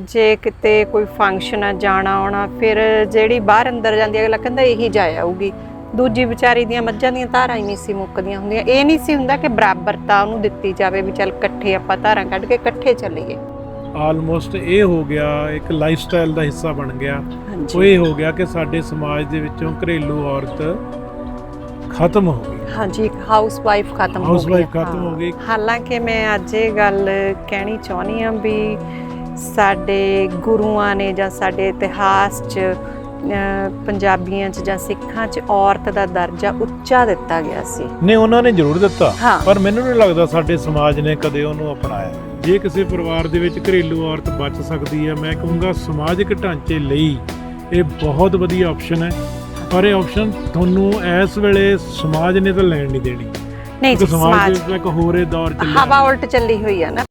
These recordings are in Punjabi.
ਜੇ ਕਿਤੇ ਕੋਈ ਫੰਕਸ਼ਨ ਆ ਜਾਣਾ ਆਉਣਾ ਫਿਰ ਜਿਹੜੀ ਬਾਹਰ ਅੰਦਰ ਜਾਂਦੀ ਹੈ, ਅਗਲਾ ਕਹਿੰਦਾ ਇਹੀ ਜਾ ਆਊਗੀ। ਦੂਜੀ ਵਿਚਾਰੀ ਦੀਆਂ ਮੱਝਾਂ ਦੀਆਂ ਧਾਰਾਂ ਹੀ ਨਹੀਂ ਸੀ ਮੁੱਕਦੀਆਂ ਹੁੰਦੀਆਂ। ਇਹ ਨਹੀਂ ਸੀ ਹੁੰਦਾ ਕਿ ਬਰਾਬਰਤਾ ਉਹਨੂੰ ਦਿੱਤੀ ਜਾਵੇ ਵੀ ਚੱਲ ਇਕੱਠੇ ਆਪਾਂ ਧਾਰਾਂ ਕੱਢ ਕੇ ਇਕੱਠੇ ਚੱਲੀਏ। ਆਲਮੋਸਟ ਇਹ ਹੋ ਗਿਆ ਇੱਕ ਲਾਈਫ ਸਟਾਈਲ ਦਾ ਹਿੱਸਾ ਬਣ ਗਿਆ। ਉਹ ਇਹ ਹੋ ਗਿਆ ਕਿ ਸਾਡੇ ਸਮਾਜ ਦੇ ਵਿੱਚੋਂ ਘਰੇਲੂ ਔਰਤ ਖਤਮ ਹੋ ਗਈ। ਹਾਂਜੀ ਇੱਕ ਹਾਊਸ ਵਾਈਫ ਖਤਮ ਹੋ ਗਈ Housewife ਖਤਮ ਹਾਂ। ਗਈ। ਹਾਲਾਂਕਿ ਮੈਂ ਅੱਜ ਇਹ ਗੱਲ ਕਹਿਣੀ ਚਾਹੁੰਦੀ ਹਾਂ ਵੀ ਸਾਡੇ ਗੁਰੂਆਂ ਨੇ ਜਾਂ ਸਾਡੇ ਇਤਿਹਾਸ 'ਚ ਪੰਜਾਬੀਆਂ 'ਚ ਜਾਂ ਸਿੱਖਾਂ 'ਚ ਔਰਤ ਦਾ ਦਰਜਾ ਉੱਚਾ ਦਿੱਤਾ ਗਿਆ ਸੀ। ਨੇ ਉਹਨਾਂ ਨੇ ਜ਼ਰੂਰ ਦਿੱਤਾ। ਹਾਂ। ਪਰ ਮੈਨੂੰ ਨਹੀਂ ਲੱਗਦਾ ਸਾਡੇ ਸਮਾਜ ਨੇ ਕਦੇ ਉਹਨੂੰ ਅਪਣਾਇਆ। ਜੇ ਕਿਸੇ ਪਰਿਵਾਰ ਦੇ ਵਿੱਚ ਘਰੇਲੂ ਔਰਤ ਬਚ ਸਕਦੀ ਹੈ ਮੈਂ ਕਹੂੰਗਾ ਸਮਾਜਿਕ ਢਾਂਚੇ ਲਈ ਇਹ ਬਹੁਤ ਵਧੀਆ ਆਪਸ਼ਨ ਹੈ। ਪਰ ਇਹ ਆਪਸ਼ਨ ਤੁਹਾਨੂੰ ਇਸ ਵੇਲੇ ਸਮਾਜ ਨੇ ਤਾਂ ਲੈਣ ਨਹੀਂ ਦੇਣੀ। ਨਹੀਂ ਸਮਾਜ ਵਿੱਚ ਇੱਕ ਹੋਰ ਦੌਰ ਚੱਲਿਆ। ਹਵਾ ਉਲਟ ਚੱਲੀ ਹੋਈ ਆ ਨਾ।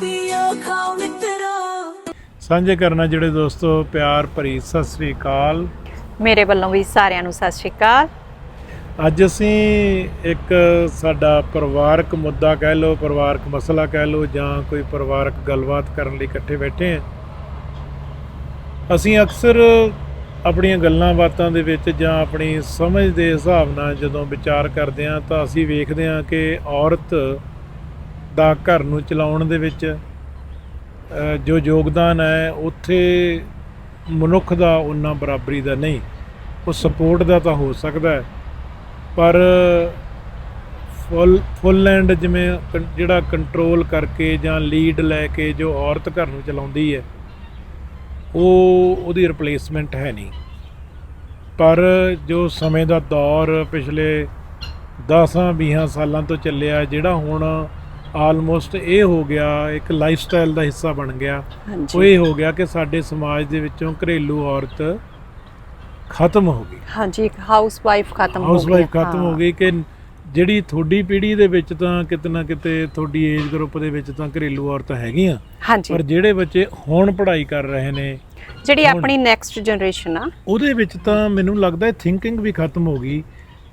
ਪੀਓ ਖਾਓ ਮਿੱਤਰੋ। ਸਾਂਝੇ ਕਰਨਾ ਜਿਹੜੇ ਦੋਸਤੋ ਪਿਆਰ ਭਰੀ ਸਤਿ ਸ੍ਰੀ ਅਕਾਲ। ਮੇਰੇ ਵੱਲੋਂ ਵੀ ਸਾਰਿਆਂ ਨੂੰ ਸਤਿ ਸ਼੍ਰੀ ਅਕਾਲ। ਅੱਜ ਅਸੀਂ ਇੱਕ ਸਾਡਾ ਪਰਿਵਾਰਕ ਮੁੱਦਾ ਕਹਿ ਲਓ ਪਰਿਵਾਰਕ ਮਸਲਾ ਕਹਿ ਲਓ ਜਾਂ ਕੋਈ ਪਰਿਵਾਰਕ ਗੱਲਬਾਤ ਕਰਨ ਲਈ ਇਕੱਠੇ ਬੈਠੇ ਹਾਂ। ਅਸੀਂ ਅਕਸਰ ਆਪਣੀਆਂ ਗੱਲਾਂ ਬਾਤਾਂ ਦੇ ਵਿੱਚ ਜਾਂ ਆਪਣੀ ਸਮਝ ਦੇ ਹਿਸਾਬ ਨਾਲ ਜਦੋਂ ਵਿਚਾਰ ਕਰਦੇ ਹਾਂ ਤਾਂ ਅਸੀਂ ਵੇਖਦੇ ਹਾਂ ਕਿ ਔਰਤ ਦਾ ਘਰ ਨੂੰ ਚਲਾਉਣ ਦੇ ਵਿੱਚ ਜੋ ਯੋਗਦਾਨ ਹੈ, ਉੱਥੇ ਮਨੁੱਖ ਦਾ ਉਹਨਾਂ ਬਰਾਬਰੀ ਦਾ ਨਹੀਂ। ਉਹ ਸਪੋਰਟ ਦਾ ਤਾਂ ਹੋ ਸਕਦਾ ਹੈ, ਪਰ ਫੁੱਲ ਫੁੱਲ ਐਂਡ ਜਿਵੇਂ ਕੰ- ਜਿਹੜਾ ਕੰਟਰੋਲ ਕਰਕੇ ਜਾਂ ਲੀਡ ਲੈ ਕੇ ਜੋ ਔਰਤ ਘਰ ਨੂੰ ਚਲਾਉਂਦੀ ਹੈ, ਉਹ, ਉਹਦੀ ਰਿਪਲੇਸਮੈਂਟ ਹੈ ਨਹੀਂ। ਪਰ ਜੋ ਸਮੇਂ ਦਾ ਦੌਰ ਪਿਛਲੇ 10 20 ਸਾਲਾਂ ਤੋਂ ਚੱਲਿਆ, ਜਿਹੜਾ ਹੁਣ ਆਲਮੋਸਟ ਇਹ ਹੋ ਗਿਆ ਇੱਕ ਲਾਈਫ ਸਟਾਈਲ ਦਾ ਹਿੱਸਾ ਬਣ ਗਿਆ। ਉਹ ਇਹ ਹੋ ਗਿਆ ਕਿ ਸਾਡੇ ਸਮਾਜ ਦੇ ਵਿੱਚੋਂ ਘਰੇਲੂ ਔਰਤ ਖਤਮ ਹੋ ਗਈ। ਹਾਂਜੀ ਇੱਕ ਹਾਊਸ ਵਾਈਫ ਖਤਮ ਹੋ ਹਾਊਸ ਗਈ ਵਾਈਫ ਖਤਮ ਹਾਂ। ਗਈ ਕਿ ਜਿਹੜੀ ਤੁਹਾਡੀ ਪੀੜ੍ਹੀ ਦੇ ਵਿੱਚ ਤਾਂ ਕਿਤੇ ਨਾ ਕਿਤੇ ਤੁਹਾਡੀ ਏਜ ਗਰੁੱਪ ਦੇ ਵਿੱਚ ਤਾਂ ਘਰੇਲੂ ਔਰਤਾਂ ਹੈਗੀਆਂ। ਹਾਂਜੀ। ਪਰ ਜਿਹੜੇ ਬੱਚੇ ਹੁਣ ਪੜ੍ਹਾਈ ਕਰ ਰਹੇ ਨੇ ਜਿਹੜੀ ਆਪਣੀ ਨੈਕਸਟ ਜਨਰੇਸ਼ਨ ਆ। ਉਹਦੇ ਵਿੱਚ ਤਾਂ ਮੈਨੂੰ ਲੱਗਦਾ ਹੈ ਥਿੰਕਿੰਗ ਵੀ ਖਤਮ ਹੋ ਗਈ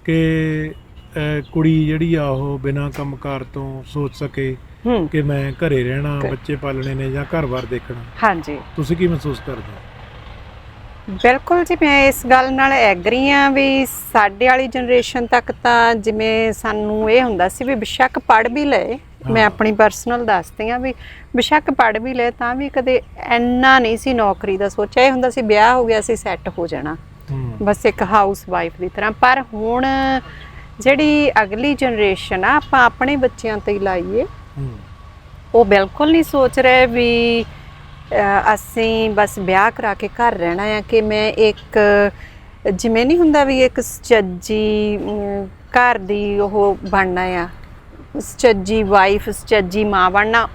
ਕਿ ਕੁੜੀ ਜਿਹੜੀ ਆ ਉਹ ਬਿਨਾਂ ਕੰਮਕਾਰ ਤੋਂ ਸੋਚ ਸਕੇ ਹੂੰ। ਕਿ ਮੈਂ ਘਰੇ ਰਹਿਣਾ ਘਰ- ਬੱਚੇ ਪਾਲਣੇ ਨੇ ਜਾਂ ਘਰ-ਬਾਰ ਦੇਖਣਾ। ਹਾਂਜੀ। ਤੁਸੀਂ ਕੀ ਮਹਿਸੂਸ ਕਰਦੇ ਹੋ? ਬਿਲਕੁਲ ਜੀ ਮੈਂ ਇਸ ਗੱਲ ਨਾਲ ਐਗਰੀ ਆ ਵੀ ਸਾਡੇ ਵਾਲੀ ਜਨਰੇਸ਼ਨ ਤੱਕ ਤਾਂ ਜਿਵੇਂ ਸਾਨੂੰ ਇਹ ਹੁੰਦਾ ਸੀ ਵੀ ਬਿਸ਼ੱਕ ਪੜ੍ਹ ਵੀ ਲਏ। ਮੈਂ ਹਾਂ। ਆਪਣੀ ਪਰਸਨਲ ਦੱਸਦੀ ਆ ਵੀ ਬਿਸ਼ੱਕ ਪੜ੍ਹ ਵੀ ਲਏ ਤਾਂ ਵੀ ਕਦੇ ਇੰਨਾ ਨਹੀਂ ਸੀ ਨੌਕਰੀ ਦਾ ਸੋਚਿਆ ਇਹ ਹੁੰਦਾ ਸੀ ਵਿਆਹ ਹੋ ਗਿਆ ਸੀ ਸੈੱਟ ਹੋ ਜਾਣਾ। ਹੂੰ। ਬਸ ਇੱਕ ਹਾਊਸ ਵਾਈਫ ਦੀ ਤਰ੍ਹਾਂ। ਪਰ ਹੁਣ ਜਿਹੜੀ ਅਗਲੀ ਜਨਰੇਸ਼ਨ ਆ ਆਪਾਂ ਆਪਣੇ ਬੱਚਿਆਂ ਤੇ ਹੀ ਲਾਈਏ। ਉਹ ਬਿਲਕੁਲ ਨਹੀਂ ਸੋਚ ਰਹੇ ਵੀ ਅਸੀਂ ਬਸ ਵਿਆਹ ਕਰਾ ਕੇ ਘਰ ਰਹਿਣਾ ਆ ਕਿ ਮੈਂ ਇੱਕ ਜਿਵੇਂ ਨਹੀਂ ਹੁੰਦਾ ਵੀ ਇੱਕ ਸੱਚੀ ਘਰ ਦੀ ਉਹ ਬਣਨਾ ਆ। ਸੱਚੀ ਵਾਈਫ ਸੱਚੀ ਮਾਂ ਬਣਨਾ।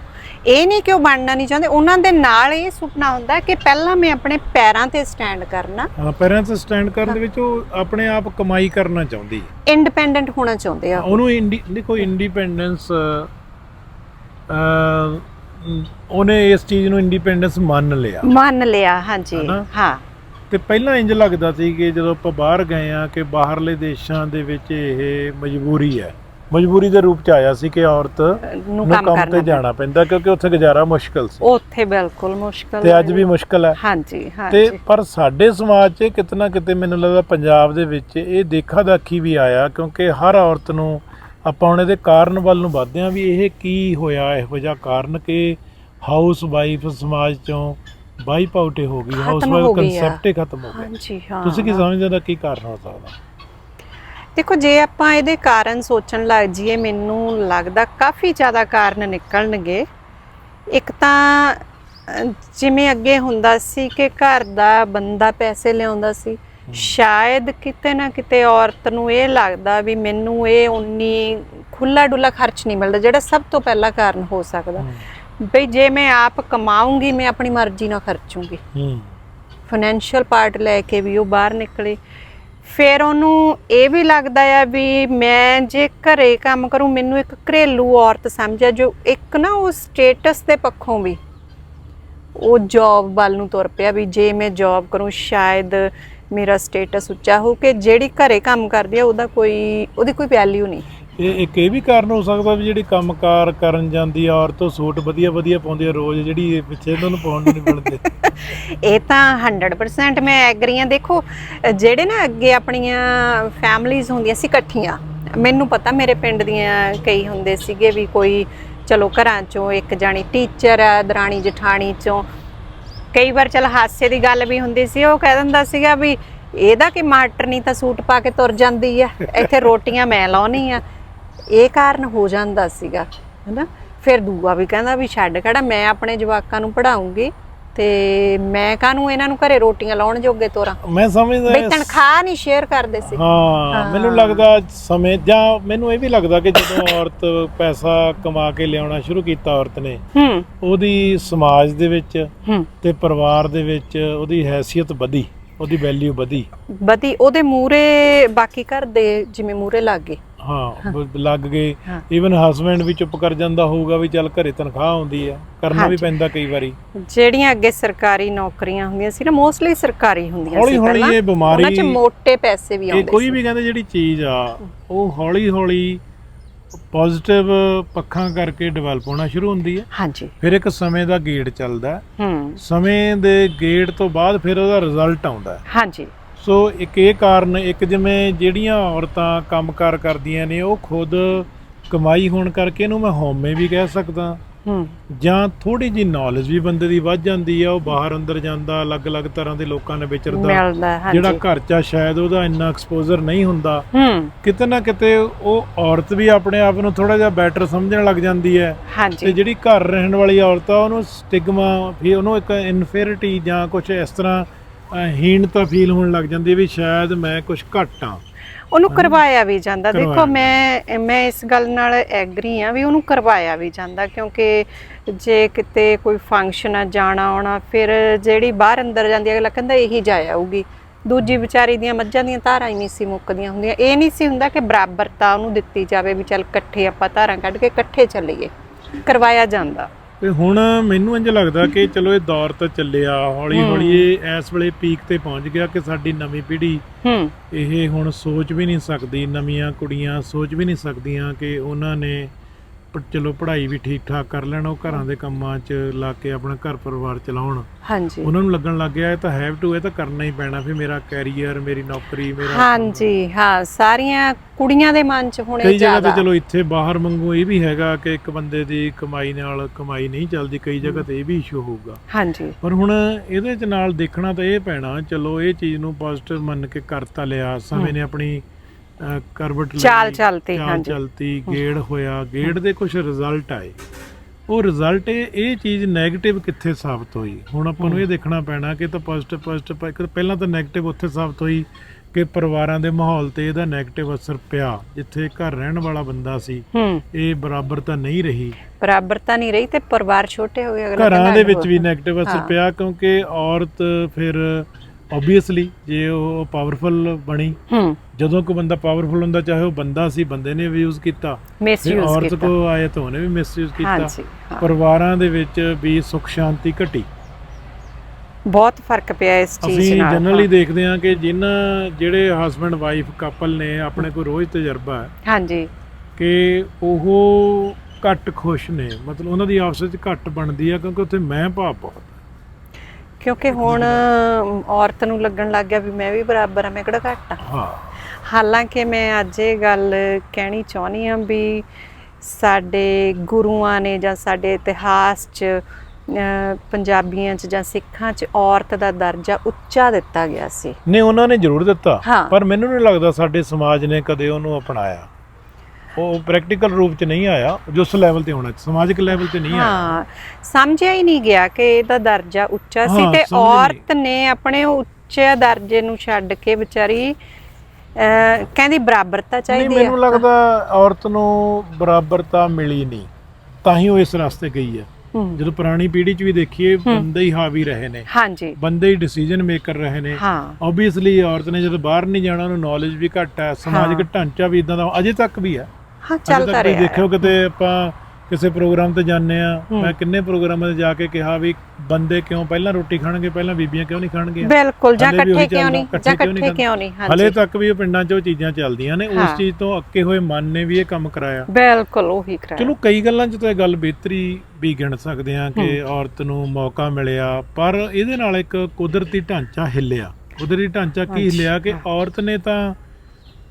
ਇਹ ਨਹੀਂ ਕਿ ਉਹ ਬਣਨਾ ਨਹੀਂ ਚਾਹੁੰਦੇ। ਉਹਨਾਂ ਦੇ ਨਾਲ ਇਹ ਸੁਪਨਾ ਹੁੰਦਾ ਕਿ ਪਹਿਲਾਂ ਮੈਂ ਆਪਣੇ ਪੈਰਾਂ ਤੇ ਸਟੈਂਡ ਕਰਨਾ। ਹਾਂ ਪੈਰੈਂਟਸ ਸਟੈਂਡ ਕਰਨ ਦੇ ਵਿੱਚ ਉਹ ਆਪਣੇ ਆਪ ਕਮਾਈ ਕਰਨਾ ਚਾਹੁੰਦੀ ਹੈ। ਇੰਡੀਪੈਂਡੈਂਟ ਹੋਣਾ ਚਾਹੁੰਦੇ ਆ ਉਹ। ਉਹਨੂੰ ਦੇਖੋ ਇੰਡੀਪੈਂਡੈਂਸ ਉਹਨੇ ਇਸ ਚੀਜ਼ ਨੂੰ ਇੰਡੀਪੈਂਡੈਂਸ ਮੰਨ ਲਿਆ। ਮੰਨ ਲਿਆ ਹਾਂਜੀ? ਹਾਂ। ਤੇ ਪਹਿਲਾਂ ਇੰਜ ਲੱਗਦਾ ਸੀ ਕਿ ਜਦੋਂ ਆਪਾਂ ਬਾਹਰ ਗਏ ਆ ਕਿ ਬਾਹਰਲੇ ਦੇਸ਼ਾਂ ਦੇ ਵਿੱਚ ਇਹ ਮਜਬੂਰੀ ਹੈ। ਮਜਬੂਰੀ ਦੇ ਰੂਪ ਚ ਆਇਆ ਸੀ ਕਿ ਔਰਤ ਨੂੰ ਕੰਮ ਤੇ ਜਾਣਾ ਪੈਂਦਾ ਕਿਉਂਕਿ ਉੱਥੇ ਗੁਜ਼ਾਰਾ ਮੁਸ਼ਕਲ ਸੀ। ਉੱਥੇ ਬਿਲਕੁਲ ਮੁਸ਼ਕਲ ਤੇ ਅੱਜ। ਵੀ ਮੁਸ਼ਕਲ ਹੈ। ਹਾਂਜੀ ਤੇ ਹਾਂਜੀ। ਪਰ ਸਾਡੇ ਸਮਾਜ 'ਚ ਕਿਤਨਾ ਕਿਤੇ ਮੈਨੂੰ ਲੱਗਦਾ ਪੰਜਾਬ ਦੇ ਵਿੱਚ ਇਹ ਦੇਖਾ ਦਾਖੀ ਵੀ ਆਇਆ ਕਿਉਂਕਿ ਹਰ ਔਰਤ ਨੂੰ ਆਪਾਂ ਹੁਣ ਇਹਦੇ ਕਾਰਨ ਵੱਲ ਨੂੰ ਵਧਦੇ ਹਾਂ ਵੀ ਇਹ ਕੀ ਹੋਇਆ ਇਹੋ ਜਿਹਾ ਕਾਰਨ ਕਿ ਹਾਊਸ ਵਾਈਫ ਸਮਾਜ ਚੋਂ ਵਾਈਪ ਆਊਟ ਹੋ ਗਈ ਹਾਊਸ ਵਾਈਫ ਆ। ਕਨਸੈਪਟ ਹੀ ਖਤਮ ਹੋ ਗਿਆ। ਹਾਂਜੀ ਹਾਂ। ਤੁਸੀਂ ਕੀ ਸਮਝਦੇ ਹੋ ਦਾ ਕੀ ਕਾਰਨ ਹੋ ਸਕਦਾ? ਦੇਖੋ ਜੇ ਆਪਾਂ ਇਹਦੇ ਕਾਰਨ ਸੋਚਣ ਲੱਗ ਜਾਈਏ ਮੈਨੂੰ ਲੱਗਦਾ ਕਾਫੀ ਜ਼ਿਆਦਾ ਕਾਰਨ ਨਿਕਲਣਗੇ। ਇੱਕ ਤਾਂ ਜਿਵੇਂ ਅੱਗੇ ਹੁੰਦਾ ਸੀ ਕਿ ਘਰ ਦਾ ਬੰਦਾ ਪੈਸੇ ਲਿਆਉਂਦਾ ਸੀ ਸ਼ਾਇਦ ਕਿਤੇ ਨਾ ਕਿਤੇ ਔਰਤ ਨੂੰ ਇਹ ਲੱਗਦਾ ਵੀ ਮੈਨੂੰ ਇਹ ਉਨੀ ਖੁੱਲਾ ਡੁੱਲਾ ਖਰਚ ਨਹੀਂ ਮਿਲਦਾ ਜਿਹੜਾ ਸਭ ਤੋਂ ਪਹਿਲਾ ਕਾਰਨ ਹੋ ਸਕਦਾ। ਬਈ ਜੇ ਮੈਂ ਆਪ ਕਮਾਉਂਗੀ ਮੈਂ ਆਪਣੀ ਮਰਜ਼ੀ ਨਾਲ ਖਰਚੂੰਗੀ। ਹੂੰ। ਫਾਈਨੈਂਸ਼ੀਅਲ ਪਾਰਟ ਲੈ ਕੇ ਵੀ ਉਹ ਬਾਹਰ ਨਿਕਲੇ। ਫਿਰ ਉਹਨੂੰ ਇਹ ਵੀ ਲੱਗਦਾ ਆ ਵੀ ਮੈਂ ਜੇ ਘਰੇ ਕੰਮ ਕਰੂੰ, ਮੈਨੂੰ ਇੱਕ ਘਰੇਲੂ ਔਰਤ ਸਮਝਿਆ ਜੋ ਇੱਕ ਨਾ ਉਹ ਸਟੇਟਸ ਦੇ ਪੱਖੋਂ ਵੀ ਉਹ ਜੌਬ ਵੱਲ ਨੂੰ ਤੁਰ ਪਿਆ ਵੀ ਜੇ ਮੈਂ ਜੌਬ ਕਰੂੰ, ਸ਼ਾਇਦ ਮੇਰਾ ਸਟੇਟਸ ਉੱਚਾ ਹੋ ਕੇ ਜਿਹੜੀ ਘਰੇ ਕੰਮ ਕਰਦੀ ਆ, ਉਹਦਾ ਕੋਈ ਉਹਦੀ ਕੋਈ ਵੈਲਿਊ ਨਹੀਂ। ਇਹ ਇੱਕ ਇਹ ਵੀ ਕਾਰਨ ਹੋ ਸਕਦਾ ਵੀ ਜਿਹੜੀ ਕੰਮਕਾਰ ਕਰਨ ਜਾਂਦੀ ਆ, ਔਰਤ ਉਹ ਸੂਟ ਵਧੀਆ ਵਧੀਆ ਪਾਉਂਦੀ ਆ, ਰੋਜ਼ ਜਿਹੜੀ ਇਹ ਪਿੱਛੇ ਇਹਨਾਂ ਨੂੰ ਪਾਉਣ ਨੂੰ ਨਹੀਂ ਮਿਲਦੇ। ਇਹ ਤਾਂ 100% ਮੈਂ ਐਗਰੀ ਆ। ਦੇਖੋ, ਜਿਹੜੇ ਨਾ ਅੱਗੇ ਆਪਣੀਆਂ ਫੈਮਲੀਆਂ ਹੁੰਦੀਆਂ ਸੀ ਇਕੱਠੀਆਂ, ਮੈਨੂੰ ਪਤਾ ਮੇਰੇ ਪਿੰਡ ਦੀਆਂ ਕਈ ਹੁੰਦੇ ਸੀਗੇ ਵੀ ਕੋਈ ਚਲੋ ਘਰਾਂ ਚੋਂ ਇੱਕ ਜਾਣੀ ਟੀਚਰ ਆ, ਦਰਾਣੀ ਜਠਾਣੀ ਚੋਂ। ਕਈ ਵਾਰ ਚਲ ਹਾਸੇ ਦੀ ਗੱਲ ਵੀ ਹੁੰਦੀ ਸੀ, ਉਹ ਕਹਿ ਦਿੰਦਾ ਸੀਗਾ ਵੀ ਇਹਦਾ ਕਿ ਮਾਟਰ ਨਹੀਂ ਤਾਂ ਸੂਟ ਪਾ ਕੇ ਤੁਰ ਜਾਂਦੀ ਆ। ਇੱਥੇ ਰੋਟੀਆਂ ਮੈਂ ਲਾਉਣੀ ਆ। ਇਹ ਕਾਰਨ ਹੋ ਜਾਂਦਾ ਸੀਗਾ ਹੈਨਾ? ਫਿਰ ਦੂਆ ਵੀ ਕਹਿੰਦਾ ਵੀ ਛੱਡ ਖੜਾ ਮੈਂ ਆਪਣੇ ਜਵਾਕਾਂ ਨੂੰ ਪੜਾਉਂਗੀ ਤੇ ਮੈਂ ਕਾਹਨੂੰ ਇਹਨਾਂ ਨੂੰ ਘਰੇ ਰੋਟੀਆਂ ਲਾਉਣ ਜੋਗੇ ਤੋਰਾਂ? ਮੈਂ ਸਮਝਦਾ ਬਈ ਤਨਖਾਹ ਨਹੀਂ ਸ਼ੇਅਰ ਕਰਦੇ ਸੀ। ਹਾਂ ਮੈਨੂੰ ਲੱਗਦਾ ਸਮੇਂ ਜਾਂ ਮੈਨੂੰ ਇਹ ਵੀ ਲੱਗਦਾ ਕਿ ਜਦੋਂ ਔਰਤ ਪੈਸਾ ਕਮਾ ਕੇ ਲਿਆਉਣਾ ਸ਼ੁਰੂ ਕੀਤਾ ਔਰਤ ਨੇ ਹੂੰ। ਉਹਦੀ ਸਮਾਜ ਦੇ ਵਿੱਚ ਹੂੰ। ਤੇ ਪਰਿਵਾਰ ਦੇ ਵਿੱਚ ਉਹਦੀ ਹੈਸੀਅਤ ਵਧੀ ਉਹਦੀ ਵੈਲਿਊ ਵਧੀ। ਬਦੀ ਉਹਦੇ ਮੂਰੇ ਬਾਕੀ ਘਰ ਦੇ ਜਿਵੇਂ ਮੂਰੇ ਲੱਗ ਹਾਂ ਬ- ਲੱਗ ਗਏ। ਹਾਂ। ਈਵਨ ਹਸਬੰਡ ਵੀ ਚੁੱਪ ਕਰ ਜਾਂਦਾ ਹੋਊਗਾ ਵੀ ਚੱਲ ਘਰੇ ਤਨਖਾਹ ਆਉਂਦੀ ਆ। ਕਰਨਾ ਵੀ ਹਾਂਜੀ। ਪੈਂਦਾ ਕਈ ਵਾਰੀ। ਜਿਹੜੀਆਂ ਅੱਗੇ ਸਰਕਾਰੀ ਨੌਕਰੀਆਂ ਹੁੰਦੀਆਂ ਸੀ ਨਾ ਮੋਸਟਲੀ ਸਰਕਾਰੀ ਹੁੰਦੀਆਂ ਹੌਲੀ ਸੀ ਹੌਲੀ ਪਹਿਲਾਂ। ਇਹ ਬਿਮਾਰੀ ਉਹਨਾਂ 'ਚ ਮੋٹے ਪੈਸੇ ਵੀ ਇਹ ਆਉਂਦੇ ਕੋਈ ਸੀ। ਵੀ ਕਹਿੰਦੇ ਜਿਹੜੀ ਚੀਜ਼ ਆ ਉਹ ਹੌਲੀ ਹੌਲੀ ਪੋਜ਼ਿਟਿਵ ਪੱਖਾਂ ਕਰਕੇ ਡਿਵੈਲਪ ਹੋਣਾ ਸ਼ੁਰੂ ਹੁੰਦੀ ਹੈ ਹਾਂਜੀ। ਫਿਰ ਇੱਕ ਸਮੇਂ ਦਾ ਗੇੜ ਚੱਲਦਾ। ਹੈ। ਹੂੰ ਸਮੇਂ ਦੇ ਗੇੜ ਤੋਂ ਬਾਅਦ ਫਿਰ ਉਹਦਾ ਰਿਜ਼ਲਟ ਆਉਂਦਾ। ਹੈ। ਹਾਂਜੀ। ਸੋ ਇੱਕ ਇਹ ਕਾਰਨ ਇੱਕ ਜਿਵੇਂ ਜਿਹੜੀਆਂ ਔਰਤਾਂ ਕੰਮਕਾਰ ਕਰਦੀਆਂ ਨੇ ਉਹ ਖੁਦ ਕਮਾਈ ਹੋਣ ਕਰਕੇ ਇਹਨੂੰ ਮੈਂ ਹਉਮੈ ਵੀ ਕਹਿ ਸਕਦਾ। ਹੂੰ। ਜਾਂ ਥੋੜੀ ਜੀ ਨੌਲੇਜ ਵੀ ਬੰਦੇ ਦੀ ਵੱਧ ਜਾਂਦੀ ਆ ਉਹ ਬਾਹਰ ਅੰਦਰ ਜਾਂਦਾ ਅਲੱਗ-ਅਲੱਗ ਤਰ੍ਹਾਂ ਦੇ ਲੋਕਾਂ ਨਾਲ ਵਿਚਰਦਾ। ਜਿਹੜਾ ਘਰ 'ਚ ਸ਼ਾਇਦ ਉਹਦਾ ਇੰਨਾ ਐਕਸਪੋਜ਼ਰ ਨਹੀਂ ਹੁੰਦਾ। ਹੂੰ। ਕਿਤੇ ਨਾ ਕਿਤੇ ਉਹ ਔਰਤ ਵੀ ਆਪਣੇ ਆਪ ਨੂੰ ਥੋੜਾ ਜਿਹਾ ਬੈਟਰ ਸਮਝਣ ਲੱਗ ਜਾਂਦੀ ਹੈ। ਤੇ ਜਿਹੜੀ ਘਰ ਰਹਿਣ ਵਾਲੀ ਔਰਤ ਆ ਉਹਨੂੰ ਸਟਿਗਮਾ ਫਿਰ ਉਹਨੂੰ ਇੱਕ ਇਨਫੀਰੀਟੀ ਜਾਂ ਕੁਝ ਇਸ ਤਰ੍ਹਾਂ ਹੀਣਤਾ ਫੀਲ ਹੋਣ ਲੱਗ ਜਾਂਦੀ ਵੀ ਸ਼ਾਇਦ ਮੈਂ ਕੁਝ ਘੱਟ ਆ। ਉਹਨੂੰ ਕਰਵਾਇਆ ਵੀ ਜਾਂਦਾ। ਦੇਖੋ। ਮੈਂ ਮੈਂ ਇਸ ਗੱਲ ਨਾਲ ਐਗਰੀ ਆ ਵੀ ਉਹਨੂੰ ਕਰਵਾਇਆ ਵੀ ਜਾਂਦਾ ਕਿਉਂਕਿ ਜੇ ਕਿਤੇ ਕੋਈ ਫੰਕਸ਼ਨ ਆ ਜਾਣਾ ਆਉਣਾ ਫਿਰ ਜਿਹੜੀ ਬਾਹਰ ਅੰਦਰ ਜਾਂਦੀ ਅਗਲਾ ਕਹਿੰਦਾ ਇਹੀ ਜਾ ਆਊਗੀ। ਦੂਜੀ ਵਿਚਾਰੀ ਦੀਆਂ ਮੱਝਾਂ ਦੀਆਂ ਧਾਰਾਂ ਹੀ ਨਹੀਂ ਸੀ ਮੁੱਕਦੀਆਂ ਹੁੰਦੀਆਂ। ਇਹ ਨਹੀਂ ਸੀ ਹੁੰਦਾ ਕਿ ਬਰਾਬਰਤਾ ਉਹਨੂੰ ਦਿੱਤੀ ਜਾਵੇ ਵੀ ਚੱਲ ਇਕੱਠੇ ਆਪਾਂ ਧਾਰਾਂ ਕੱਢ ਕੇ ਇਕੱਠੇ ਚੱਲੀਏ। ਕਰਵਾਇਆ ਜਾਂਦਾ। ਤੇ ਹੁਣ ਮੈਨੂੰ ਇੰਜ ਲੱਗਦਾ ਕਿ ਚਲੋ ਇਹ ਦੌਰ ਤਾਂ ਚੱਲਿਆ ਹੌਲੀ ਹੌਲੀ ਇਹ ਇਸ ਵੇਲੇ ਪੀਕ ਤੇ ਪਹੁੰਚ ਗਿਆ ਕਿ ਸਾਡੀ ਨਵੀਂ ਪੀੜ੍ਹੀ ਹੂੰ। ਇਹ ਹੁਣ ਸੋਚ ਵੀ ਨਹੀਂ ਸਕਦੀ ਨਵੀਆਂ ਕੁੜੀਆਂ ਸੋਚ ਵੀ ਨਹੀਂ ਸਕਦੀਆਂ ਕਿ ਉਹਨਾਂ ਨੇ ਚਲੋ ਪੜ੍ਹਾਈ ਵੀ ਠੀਕ ਠਾਕ ਕਰ ਲੈਣ ਉਹ ਘਰਾਂ ਦੇ ਕੰਮਾਂ 'ਚ ਲਾ ਕੇ ਆਪਣਾ ਘਰ ਪਰਿਵਾਰ ਚਲਾਉਣ। ਹਾਂਜੀ। ਉਹਨਾਂ ਨੂੰ ਲੱਗਣ ਲੱਗ ਗਿਆ ਇਹ ਤਾਂ ਹੈਵ ਟੂ ਇਹ ਤਾਂ ਕਰਨਾ ਹੀ ਪੈਣਾ ਫਿਰ ਮੇਰਾ ਕੈਰੀਅਰ ਮੇਰੀ ਨੌਕਰੀ ਮੇਰਾ ਹਾਂਜੀ ਹਾਂ ਸਾਰੀਆਂ ਕੁੜੀਆਂ ਦੇ ਮਨ 'ਚ ਹੁਣੇ ਕਈ ਜਗ੍ਹਾ ਤੇ ਜ਼ਿਆਦਾ। ਚਲੋ ਇੱਥੇ ਬਾਹਰ ਮੰਗੂ ਇਹ ਵੀ ਹੈਗਾ ਕਿ ਇੱਕ ਬੰਦੇ ਦੀ ਕਮਾਈ ਨਾਲ ਕਮਾਈ ਨਹੀਂ ਚੱਲਦੀ ਕਈ ਜਗ੍ਹਾ ਤੇ ਇਹ ਵੀ ਇਸ਼ੂ ਹੋਊਗਾ। ਹਾਂਜੀ। ਪਰ ਹੁਣ ਇਹਦੇ ਚ ਨਾਲ ਦੇਖਣਾ ਤਾਂ ਇਹ ਪੈਣਾ ਚਲੋ ਇਹ ਚੀਜ਼ ਨੂੰ ਪੋਜ਼ਿਟਿਵ ਮੰਨ ਕੇ ਕਰਤਾ ਲਿਆ ਸਮੇਂ ਨੇ ਆਪਣੀ ਕਰਵਟ ਚਾਲ ਚਲਤੀ ਹਾਂਜੀ। ਚਲਤੀ ਗੇੜ ਹੋਇਆ ਗੇੜ ਦੇ ਕੁਝ ਰਿਜ਼ਲਟ ਆਏ। ਉਹ ਰਿਜ਼ਲਟ ਇਹ ਚੀਜ਼ 네ਗੇਟਿਵ ਕਿੱਥੇ ਸਾਬਤ ਹੋਈ? ਹੁਣ ਆਪਾਂ ਨੂੰ ਇਹ ਦੇਖਣਾ ਪੈਣਾ ਕਿ ਤਾਂ ਪੋਜ਼ਿਟਿਵ ਪੋਜ਼ਿਟਿਵ ਪਹਿਲਾਂ ਤਾਂ 네ਗੇਟਿਵ ਉੱਥੇ ਸਾਬਤ ਹੋਈ ਕਿ ਪਰਿਵਾਰਾਂ ਦੇ ਮਾਹੌਲ ਤੇ ਇਹਦਾ 네ਗੇਟਿਵ ਅਸਰ ਪਿਆ ਜਿੱਥੇ ਘਰ ਰਹਿਣ ਵਾਲਾ ਬੰਦਾ ਸੀ ਇਹ ਬਰਾਬਰ ਤਾਂ ਨਹੀਂ ਰਹੀ। ਬਰਾਬਰ ਤਾਂ ਨਹੀਂ ਰਹੀ ਤੇ ਪਰਿਵਾਰ ਛੋਟੇ ਹੋ ਗਏ ਅਗਲਾ ਘਰਾਂ ਦੇ ਵਿੱਚ ਵੀ 네ਗੇਟਿਵ ਅਸਰ ਪਿਆ ਕਿਉਂਕਿ ਔਰਤ ਫਿਰ ਆਬਵੀਅਸਲੀ ਜੇ ਉਹ ਪਾਵਰਫੁਲ ਬਣੀ ਹੂੰ। ਜਦੋਂ ਕੋਈ ਬੰਦਾ ਪਾਵਰਫੁਲ ਹੁੰਦਾ ਚਾਹੇ ਉਹ ਬੰਦਾ ਸੀ ਬੰਦੇ ਨੇ ਵੀ ਯੂਜ਼ ਕੀਤਾ। ਮਿਸਯੂਜ਼ ਔਰਤ ਕੀਤਾ। ਕੋ ਆਏ ਤਾਂ ਉਹਨੇ ਵੀ ਮਿਸਯੂਜ਼ ਕੀਤਾ। ਹਾਂਜੀ ਹਾਂ। ਪਰਿਵਾਰਾਂ ਦੇ ਵਿੱਚ ਵੀ ਸੁਖ ਸ਼ਾਂਤੀ ਘਟੀ। ਬਹੁਤ ਫ਼ਰਕ ਪਿਆ ਇਸ ਚੀਜ਼ ਅਸੀਂ ਨਾਲ ਜਨਰਲੀ ਹਾਂ। ਦੇਖਦੇ ਹਾਂ ਕਿ ਜਿਨ੍ਹਾਂ ਜਿਹੜੇ ਹਸਬੰਡ ਵਾਈਫ ਕਪਲ ਨੇ ਆਪਣੇ ਕੋਲ ਰੋਜ਼ ਤਜਰਬਾ ਹੈ ਹਾਂਜੀ। ਕਿ ਉਹ ਘੱਟ ਖੁਸ਼ ਨੇ। ਮਤਲਬ ਉਹਨਾਂ ਦੀ ਆਪਸ ਵਿੱਚ ਘੱਟ ਬਣਦੀ ਆ ਕਿਉਂਕਿ ਉੱਥੇ ਮੈਂ ਭਾਵ ਬਹੁਤ। ਕਿਉਂਕਿ ਹੁਣ ਔਰਤ ਨੂੰ ਲੱਗਣ ਲੱਗ ਗਿਆ ਵੀ ਮੈਂ ਵੀ ਬਰਾਬਰ ਆ ਮੈਂ ਕਿਹੜਾ ਘੱਟ ਆ। ਹਾਂ। ਹਾਲਾਂਕਿ ਮੈਂ ਅੱਜ ਇਹ ਗੱਲ ਕਹਿਣੀ ਚਾਹੁੰਦੀ ਆ ਵੀ ਸਾਡੇ ਗੁਰੂਆਂ ਨੇ ਜਾਂ ਸਾਡੇ ਇਤਿਹਾਸ 'ਚ ਪੰਜਾਬੀਆਂ 'ਚ ਜਾਂ ਸਿੱਖਾਂ 'ਚ ਔਰਤ ਦਾ ਦਰਜਾ ਉੱਚਾ ਦਿੱਤਾ ਗਿਆ ਸੀ। ਨਹੀਂ ਉਹਨਾਂ ਨੇ ਜ਼ਰੂਰ ਦਿੱਤਾ। ਪਰ ਮੈਨੂੰ ਨਹੀਂ ਲੱਗਦਾ ਸਾਡੇ ਸਮਾਜ ਨੇ ਕਦੇ ਉਹਨੂੰ ਅਪਣਾਇਆ। ਉਹ ਪ੍ਰੈਕਟੀਕਲ ਰੂਪ ਚ ਨਹੀਂ ਆਇਆ ਜੋ ਉਸ ਲੈਵਲ ਤੇ ਹੋਣਾ ਸਮਾਜਿਕ ਲੈਵਲ ਤੇ ਨਹੀਂ ਆਇਆ। ਹਾਂ ਸਮਝਿਆ ਹੀ ਨਹੀਂ ਗਿਆ ਕਿ ਇਹਦਾ ਦਰਜਾ ਉੱਚਾ ਸੀ ਹਾਂ, ਤੇ ਸਮਝ ਨਹੀਂ। ਔਰਤ ਨੇ ਆਪਣੇ ਉੱਚੇ ਦਰਜੇ ਨੂੰ ਛੱਡ ਕੇ ਵਿਚਾਰੀ ਅਹ, ਕਹਿੰਦੀ ਬਰਾਬਰਤਾ ਨਹੀਂ ਚਾਹੀਦੀ ਮੈਨੂੰ ਹੈ ਲੱਗਦਾ ਔਰਤ ਨੂੰ ਬਰਾਬਰਤਾ ਮਿਲੀ ਨਹੀਂ ਤਾਂ ਹੀ ਉਹ ਇਸ ਰਸਤੇ ਗਈ ਹੈ ਹੂੰ, ਜਦੋਂ ਪੁਰਾਣੀ ਪੀੜ੍ਹੀ ਚ ਵੀ ਦੇਖੀਏ ਬੰਦੇ ਹੀ ਹਾਵੀ ਰਹੇ ਨੇ। ਹਾਂਜੀ। ਬੰਦੇ ਹੀ ਡਿਸੀਜਨ ਮੇਕਰ ਰਹੇ ਨੇ। ਹਾਂ। ਆਬਵੀਅਸਲੀ ਔਰਤ ਨੇ ਜਦੋਂ ਬਾਹਰ ਨਹੀਂ ਜਾਣਾ ਉਹਨੂੰ ਨੌਲੇਜ ਵੀ ਘੱਟ ਹੈ ਸਮਾਜਿਕ ਢਾਂਚਾ ਵੀ ਇਦਾਂ ਦਾ ਅਜੇ ਤੱਕ ਵੀ ਹੈ ਹਾਂ ਅਜੇ ਚੱਲਦਾ ਤੱਕ ਵੀ ਰਿਹਾ ਦੇਖਿਓ ਕਿਤੇ ਆਪਾਂ ਕਿਸੇ ਪ੍ਰੋਗਰਾਮ ਤੇ ਜਾਂਦੇ ਆ। ਮੈਂ ਕਿੰਨੇ ਪ੍ਰੋਗਰਾਮਾਂ ਤੇ ਜਾ ਕੇ ਕਿਹਾ ਵੀ ਬੰਦੇ ਕਿਉਂ ਪਹਿਲਾਂ ਰੋਟੀ ਖਾਣਗੇ ਪਹਿਲਾਂ ਬੀਬੀਆਂ ਕਿਉਂ ਨਹੀਂ ਖਾਣਗੀਆਂ? ਬਿਲਕੁਲ ਜਾਂ ਹਲੇ ਇਕੱਠੇ ਕਿਉਂ ਨਹੀਂ ਜਾਂ ਇਕੱਠੇ ਕਿਉਂ ਨਹੀਂ ਹਲੇ ਹਾਂਜੀ। ਤੱਕ ਵੀ ਪਿੰਡਾਂ 'ਚ ਉਹ ਚੀਜ਼ਾਂ ਚੱਲਦੀਆਂ ਨੇ। ਉਸ ਚੀਜ਼ ਤੋਂ ਅੱਕੇ ਹੋਏ ਮਨ ਨੇ ਵੀ ਇਹ ਕੰਮ ਕਰਾਇਆ। ਬਿਲਕੁਲ ਉਹੀ ਕਰਾਇਆ। ਚਲੋ ਕਈ ਗੱਲਾਂ 'ਚ ਤਾਂ ਇਹ ਗੱਲ ਬਿਹਤਰੀ ਵੀ ਗਿਣ ਸਕਦੇ ਆ ਕਿ ਔਰਤ ਨੂੰ ਮੌਕਾ ਮਿਲਿਆ ਪਰ ਇਹਦੇ ਨਾਲ ਇੱਕ ਕੁਦਰਤੀ ਢਾਂਚਾ ਹਿੱਲਿਆ। ਕੁਦਰਤੀ ਢਾਂਚਾ ਕੀ ਹਿੱਲਿਆ ਕਿ ਔਰਤ ਨੇ ਤਾਂ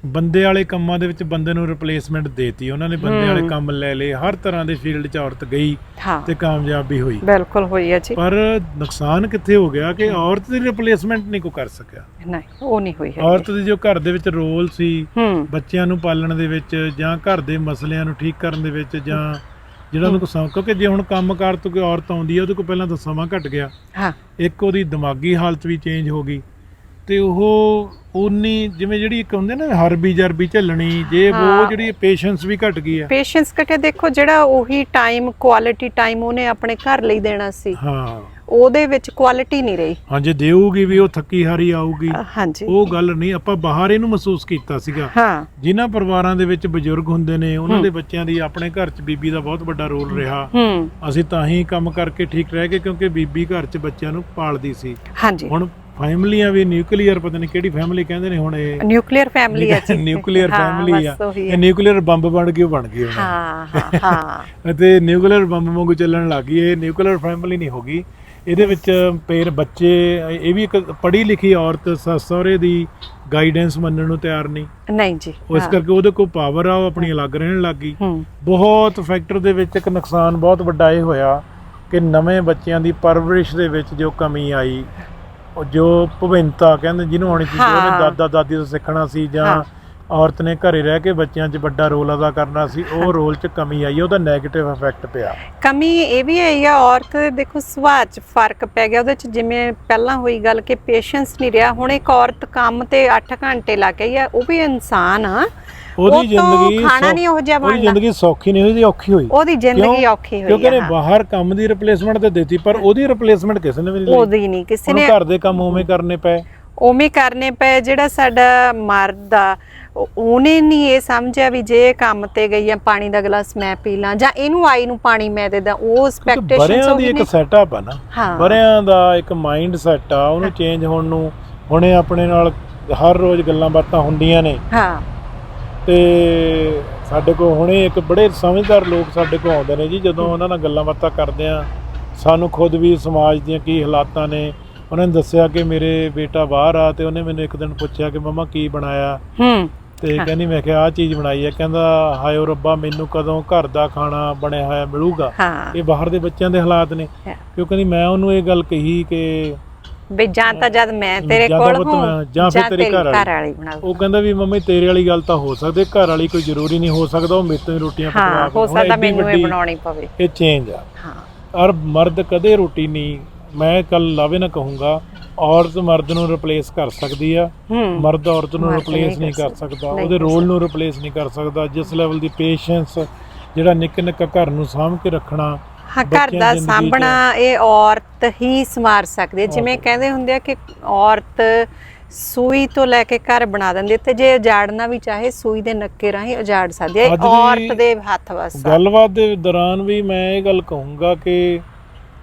ਬੰਦੇ ਵਾਲੇ ਕੰਮਾਂ ਦੇ ਵਿੱਚ ਬੰਦੇ ਨੂੰ ਰਿਪਲੇਸਮੈਂਟ ਦੇਤੀ ਉਹਨਾਂ ਨੇ ਬੰਦੇ ਵਾਲੇ। ਕੰਮ ਲੈ ਲਏ ਹਰ ਤਰ੍ਹਾਂ ਦੇ ਫੀਲਡ 'ਚ ਔਰਤ ਗਈ ਹਾਂ। ਤੇ ਕਾਮਯਾਬ ਹੋਈ। ਬਿਲਕੁਲ ਹੋਈ ਹੈ ਜੀ। ਪਰ ਨੁਕਸਾਨ ਕਿੱਥੇ ਹੋ ਗਿਆ ਕਿ ਔਰਤ ਦੀ ਰਿਪਲੇਸਮੈਂਟ ਨਹੀਂ ਕੋ ਕਰ ਸਕਿਆ? ਨਹੀਂ ਉਹ ਨਹੀਂ ਹੋਈ ਹੈ ਔਰਤ ਦੀ ਜੋ ਘਰ ਦੇ ਵਿੱਚ ਰੋਲ ਸੀ ਹੂੰ। ਬੱਚਿਆਂ ਨੂੰ ਪਾਲਣ ਦੇ ਵਿੱਚ ਜਾਂ ਘਰ ਦੇ ਮਸਲਿਆਂ ਨੂੰ ਠੀਕ ਕਰਨ ਦੇ ਵਿੱਚ ਜਾਂ ਜਿਹੜਾ ਉਹਨੂੰ ਕੋ ਸਮ ਕਿਉਂਕਿ ਜੇ ਹੁਣ ਕੰਮਕਾਰ ਤੋਂ ਕੋਈ ਔਰਤ ਆਉਂਦੀ ਹੈ ਉਹਦੇ ਕੋਲ ਪਹਿਲਾਂ ਤਾਂ ਸਮਾਂ ਘਟ ਗਿਆ। ਹਾਂ। ਇੱਕ ਉਹਦੀ ਦਿਮਾਗੀ ਹਾਲਤ ਵੀ ਚੇਂਜ ਹੋ ਗਈ। ਤੇ ਉਹ ਉਨੀ ਜਿਵੇਂ ਜਿਹੜੀ ਇੱਕ ਹੁੰਦੇ ਨਾ ਹਰਬੀ ਜਰਬੀ ਝੱਲਣੀ ਜੇ ਉਹ। ਜਿਹੜੀ ਪੇਸ਼ੈਂਸ ਵੀ ਘਟ ਗਈ ਆ। ਪੇਸ਼ੈਂਸ ਘਟੇ ਦੇਖੋ ਜਿਹੜਾ ਉਹੀ ਟਾਈਮ ਕੁਆਲਿਟੀ ਟਾਈਮ ਉਹਨੇ ਆਪਣੇ ਘਰ ਲਈ ਦੇਣਾ ਸੀ ਹਾਂ। ਉਹਦੇ ਵਿੱਚ ਕੁਆਲਿਟੀ ਨਹੀਂ ਰਹੀ। ਹਾਂ ਜੇ ਦੇਊਗੀ ਵੀ ਉਹ ਥੱਕੀ ਹਾਰੀ ਆਊਗੀ ਹਾਂਜੀ। ਉਹ ਗੱਲ ਨਹੀਂ ਆਪਾਂ ਬਾਹਰ ਇਹਨੂੰ ਮਹਿਸੂਸ ਕੀਤਾ ਸੀਗਾ। ਹਾਂ। ਜਿਨ੍ਹਾਂ ਪਰਿਵਾਰਾਂ ਦੇ ਵਿੱਚ ਬਜ਼ੁਰਗ ਹੁੰਦੇ ਨੇ ਉਹਨਾਂ। ਦੇ ਬੱਚਿਆਂ ਦੀ ਆਪਣੇ ਘਰ 'ਚ ਬੀਬੀ ਦਾ ਬਹੁਤ ਵੱਡਾ ਰੋਲ ਰਿਹਾ। ਹੂੰ। ਅਸੀਂ ਤਾਂ ਹੀ ਕੰਮ ਕਰਕੇ ਠੀਕ ਰਹਿ ਗਏ ਕਿਉਂਕਿ ਬੀਬੀ ਘਰ 'ਚ ਬੱਚਿਆਂ ਨੂੰ ਪਾਲਦੀ ਸੀ। ਹਾਂਜੀ। ਹੁਣ ਫੈਮਲੀਆਂ ਵੀ ਨਿਊਕਲੀਅਰ ਪਤਾ ਨਹੀਂ ਕਿਹੜੀ ਫੈਮਿਲੀ ਕਹਿੰਦੇ ਨੇ ਹੁਣ ਇਹ ਨਿਊਕਲੀਅਰ ਫੈਮਿਲੀ ਹੈ ਜੀ। ਨਿਊਕਲੀਅਰ ਫੈਮਿਲੀ ਆ। ਇਹ। ਨਿਊਕਲੀਅਰ ਬੰਬ ਬਣ ਉਹ ਬਣ ਗਈ ਹੁਣ। ਹਾਂ ਹਾਂ ਹਾਂ। ਅਤੇ ਨਿਊਕਲੀਅਰ ਬੰਬ ਵਾਂਗੂ ਚੱਲਣ ਲੱਗ ਗਈ। ਇਹ ਨਿਊਕਲੀਅਰ ਫੈਮਿਲੀ ਨਹੀਂ ਹੋਗੀ ਇਹਦੇ ਵਿੱਚ ਪੇਰ ਬੱਚੇ ਇਹ ਵੀ ਇੱਕ ਪੜ੍ਹੀ ਲਿਖੀ ਔਰਤ ਸਹੁਰੇ ਦੀ ਗਾਈਡੈਂਸ ਮੰਨਣ ਨੂੰ ਤਿਆਰ ਨਹੀਂ। ਨਹੀਂ ਜੀ ਹਾਂ। ਕਰਕੇ ਉਹਦੇ ਕੋਲ ਪਾਵਰ ਆ ਉਹ ਆਪਣੀ ਅਲੱਗ ਰਹਿਣ ਲੱਗ ਗਈ। ਬਹੁਤ ਫੈਕਟਰ ਦੇ ਵਿੱਚ ਇੱਕ ਨੁਕਸਾਨ ਬਹੁਤ ਵੱਡਾ ਇਹ ਹੋਇਆ ਕਿ ਨਵੇਂ ਬੱਚਿਆਂ ਦੀ ਪਰਵਰਿਸ਼ ਦੇ ਵਿੱਚ ਜੋ ਕਮੀ ਆਈ ਉਹ ਜੋ ਭਵਿੰਤਾ ਕਹਿੰਦੇ ਜਿਹਨੂੰ ਹੋਣੀ ਸੀ ਉਹਨੇ। ਦਾਦਾ ਦਾਦੀ ਤੋਂ ਸਿੱਖਣਾ ਸੀ ਜਾਂ ਹਾਂ। ਔਰਤ ਨੇ ਘਰੇ ਰਹਿ ਕੇ ਬੱਚਿਆਂ 'ਚ ਵੱਡਾ ਰੋਲ ਅਦਾ ਕਰਨਾ ਸੀ ਉਹ ਰੋਲ 'ਚ ਕਮੀ ਆਈ ਉਹਦਾ 네ਗੇਟਿਵ ਇਫੈਕਟ ਪਿਆ ਕਮੀ ਇਹ ਵੀ ਆਈ ਆ ਔਰਤ ਦੇ ਦੇਖੋ ਸੁਭਾਅ 'ਚ ਫ਼ਰਕ ਪੈ ਗਿਆ ਉਹਦੇ 'ਚ ਜਿਵੇਂ ਪਹਿਲਾਂ ਹੋਈ ਗੱਲ ਕਿ ਪੇਸ਼ੈਂਸ ਨਹੀਂ ਰਿਹਾ ਹੁਣ ਇੱਕ ਔਰਤ ਕੰਮ ਤੇ 8 ਘੰਟੇ ਲਾ ਕੇ ਆ ਉਹ ਵੀ ਇਨਸਾਨ ਆ ਉਹਦੀ ਜ਼ਿੰਦਗੀ ਖਾਣਾ ਨਹੀਂ ਉਹੋ ਜਿਹਾ ਉਹਦੀ ਬਣਨਾ ਜ਼ਿੰਦਗੀ ਸੌਖੀ ਨਹੀਂ ਹੋਈ ਉਹਦੀ ਔਖੀ ਹੋਈ। ਉਹਦੀ ਜ਼ਿੰਦਗੀ? ਔਖੀ ਹੋਈ ਕਿਉਂਕਿ ਹਾਂ। ਬਾਹਰ ਕੰਮ ਦੀ ਰਿਪਲੇਸਮੈਂਟ ਤੇ ਦਿੱਤੀ ਪਰ ਉਹਦੀ ਰਿਪਲੇਸਮੈਂਟ ਕਿਸੇ ਨੇ ਵੀ ਨਹੀਂ ਲਈ। ਉਹਦੀ ਨਹੀਂ ਕਿਸੇ ਨੇ ਘਰ ਦੇ ਕੰਮ ਉਵੇਂ ਕਰਨੇ ਪਏ। ਉਵੇਂ ਕਰਨੇ ਪਏ ਜਿਹੜਾ ਸਾਡਾ ਮਰਦ ਆ ਉਹ- ਉਹਨੇ ਨਹੀਂ ਇਹ ਸਮਝਿਆ ਵੀ ਜੇ ਇਹ ਕੰਮ ਤੇ ਗਈ ਆ ਪਾਣੀ ਦਾ ਗਲਾਸ ਮੈਂ ਪੀ ਲਾਂ ਜਾਂ ਇਹਨੂੰ ਆਈ ਨੂੰ ਪਾਣੀ ਮੈਂ ਦੇ ਦਾਂ ਉਹ ਐਕਸਪੈਕਟੇਸ਼ਨਸ ਬਰਿਆਂ ਦੀ ਇੱਕ ਨੇ ਸੈਟਅਪ ਆ ਨਾ। ਬਰਿਆਂ ਦਾ ਇੱਕ ਮਾਈਂਡ ਸੈਟ ਆ ਉਹਨੂੰ ਚੇਂਜ ਹੋਣ ਨੂੰ ਹੁਣੇ ਆਪਣੇ ਨਾਲ ਹਰ ਰੋਜ਼ ਗੱਲਾਂ ਬਾਤਾਂ ਹੁੰਦੀਆਂ ਨੇ। ਹਾਂ। ਤੇ ਸਾਡੇ ਕੋਲ ਹੁਣੇ ਇੱਕ ਬੜੇ ਸਮਝਦਾਰ ਲੋਕ ਸਾਡੇ ਕੋਲ ਆਉਂਦੇ ਨੇ ਜੀ ਜਦੋਂ ਉਹਨਾਂ ਨਾਲ ਗੱਲਾਂ ਬਾਤਾਂ ਕਰਦੇ ਆ ਸਾਨੂੰ ਖੁਦ ਵੀ ਸਮਾਜ ਦੀਆਂ ਕੀ ਹਾਲਾਤਾਂ ਨੇ ਉਹਨਾਂ ਨੇ ਦੱਸਿਆ ਕਿ ਮੇਰੇ ਬੇਟਾ ਬਾਹਰ ਆ ਤੇ ਉਹਨੇ ਮੈਨੂੰ ਇੱਕ ਦਿਨ ਪੁੱਛਿਆ ਕਿ ਮਮਾ ਕੀ ਬਣਾਇਆ ਹੂੰ ਤੇ। ਕਹਿੰਦੀ ਮੈਂ ਕਿਹਾ ਆ ਚੀਜ਼ ਬਣਾਈ ਹੈ ਕਹਿੰਦਾ ਹਾਏ ਓ ਰੱਬਾ ਮੈਨੂੰ ਕਦੋਂ ਘਰ ਦਾ ਖਾਣਾ ਬਣਿਆ ਹੋਇਆ ਮਿਲੂਗਾ ਇਹ ਬਾਹਰ ਦੇ ਬੱਚਿਆਂ ਦੇ ਹਾਲਾਤ ਨੇ ਹਾਂ। ਕਿਉਂ ਕਹਿੰਦੀ ਮੈਂ ਉਹਨੂੰ ਇਹ ਗੱਲ ਕਹੀ ਕਿ ਵੀ ਜਾਂ ਤਾਂ ਜਦ ਮੈਂ ਤੇਰੇ ਜਾਂ ਕੋਲ ਪੁੱਤ ਹੂੰ ਜਾਂ ਫਿਰ ਤੇਰੀ ਘਰ ਵਾਲੀ। ਵਾਲੀ ਉਹ ਕਹਿੰਦਾ ਵੀ ਮੰਮੀ ਤੇਰੇ ਵਾਲੀ ਗੱਲ ਤਾਂ ਹੋ ਸਕਦੀ ਘਰ ਵਾਲੀ ਕੋਈ ਜ਼ਰੂਰੀ ਨਹੀਂ ਹੋ ਸਕਦਾ ਉਹ ਮੇਰੇ ਤੋਂ ਹੀ ਰੋਟੀਆਂ ਪਕਵਾ ਹਾਂ ਕੇ ਹੋ ਹੁਣ ਸਕਦਾ ਐਡੀ ਮੈਨੂੰ ਇਹ ਵੱਡੀ ਬਣਾਉਣੀ ਪਵੇ। ਇਹ ਚੇਂਜ ਆ। ਹਾਂ। ਔਰ ਮਰਦ ਕਦੇ ਰੋਟੀ ਨਹੀਂ ਮੈਂ ਕੱਲ ਲਾਵੇ ਨਾ ਕਹੂੰਗਾ ਔਰਤ ਮਰਦ ਨੂੰ ਰਿਪਲੇਸ ਕਰ ਸਕਦੀ ਆ। ਹੂੰ। ਮਰਦ ਔਰਤ ਨੂੰ ਮਰਦ ਰਿਪਲੇਸ ਨਹੀਂ ਨਹੀਂ ਕਰ ਕਰ ਸਕਦਾ ਨਹੀਂ ਉਹਦੇ ਕਰ ਰੋਲ ਨੂੰ ਰਿਪਲੇਸ ਨਹੀਂ ਕਰ ਸਕਦਾ ਜਿਸ ਲੈਵਲ ਦੀ ਪੇਸ਼ੈਂਸ ਜਿਹੜਾ ਨਿੱਕ ਨਿੱਕਾ ਘਰ ਨੂੰ ਸਾਂਭ ਕੇ ਰੱਖਣਾ ਹਾਂ ਘਰ ਦਾ ਸਾਂਭਣਾ ਇਹ ਔਰਤ ਹੀ ਸਮਾਰ ਸਕਦੀ ਹੈ। ਜਿਵੇਂ। ਕਹਿੰਦੇ ਹੁੰਦੇ ਆ ਕਿ ਔਰਤ ਸੂਈ ਤੋਂ ਲੈ ਕੇ ਘਰ ਬਣਾ ਦਿੰਦੀ ਤੇ ਜੇ ਉਜਾੜਨਾ ਵੀ ਚਾਹੇ ਸੂਈ ਦੇ ਨੱਕੇ ਰਾਹੀਂ ਉਜਾੜ ਸਕਦੀ ਹੈ। ਔਰਤ ਦੇ ਹੱਥ ਵਸ। ਗੱਲਬਾਤ ਦੇ ਦੌਰਾਨ ਵੀ ਮੈਂ ਇਹ ਗੱਲ ਕਹੂੰਗਾ ਕਿ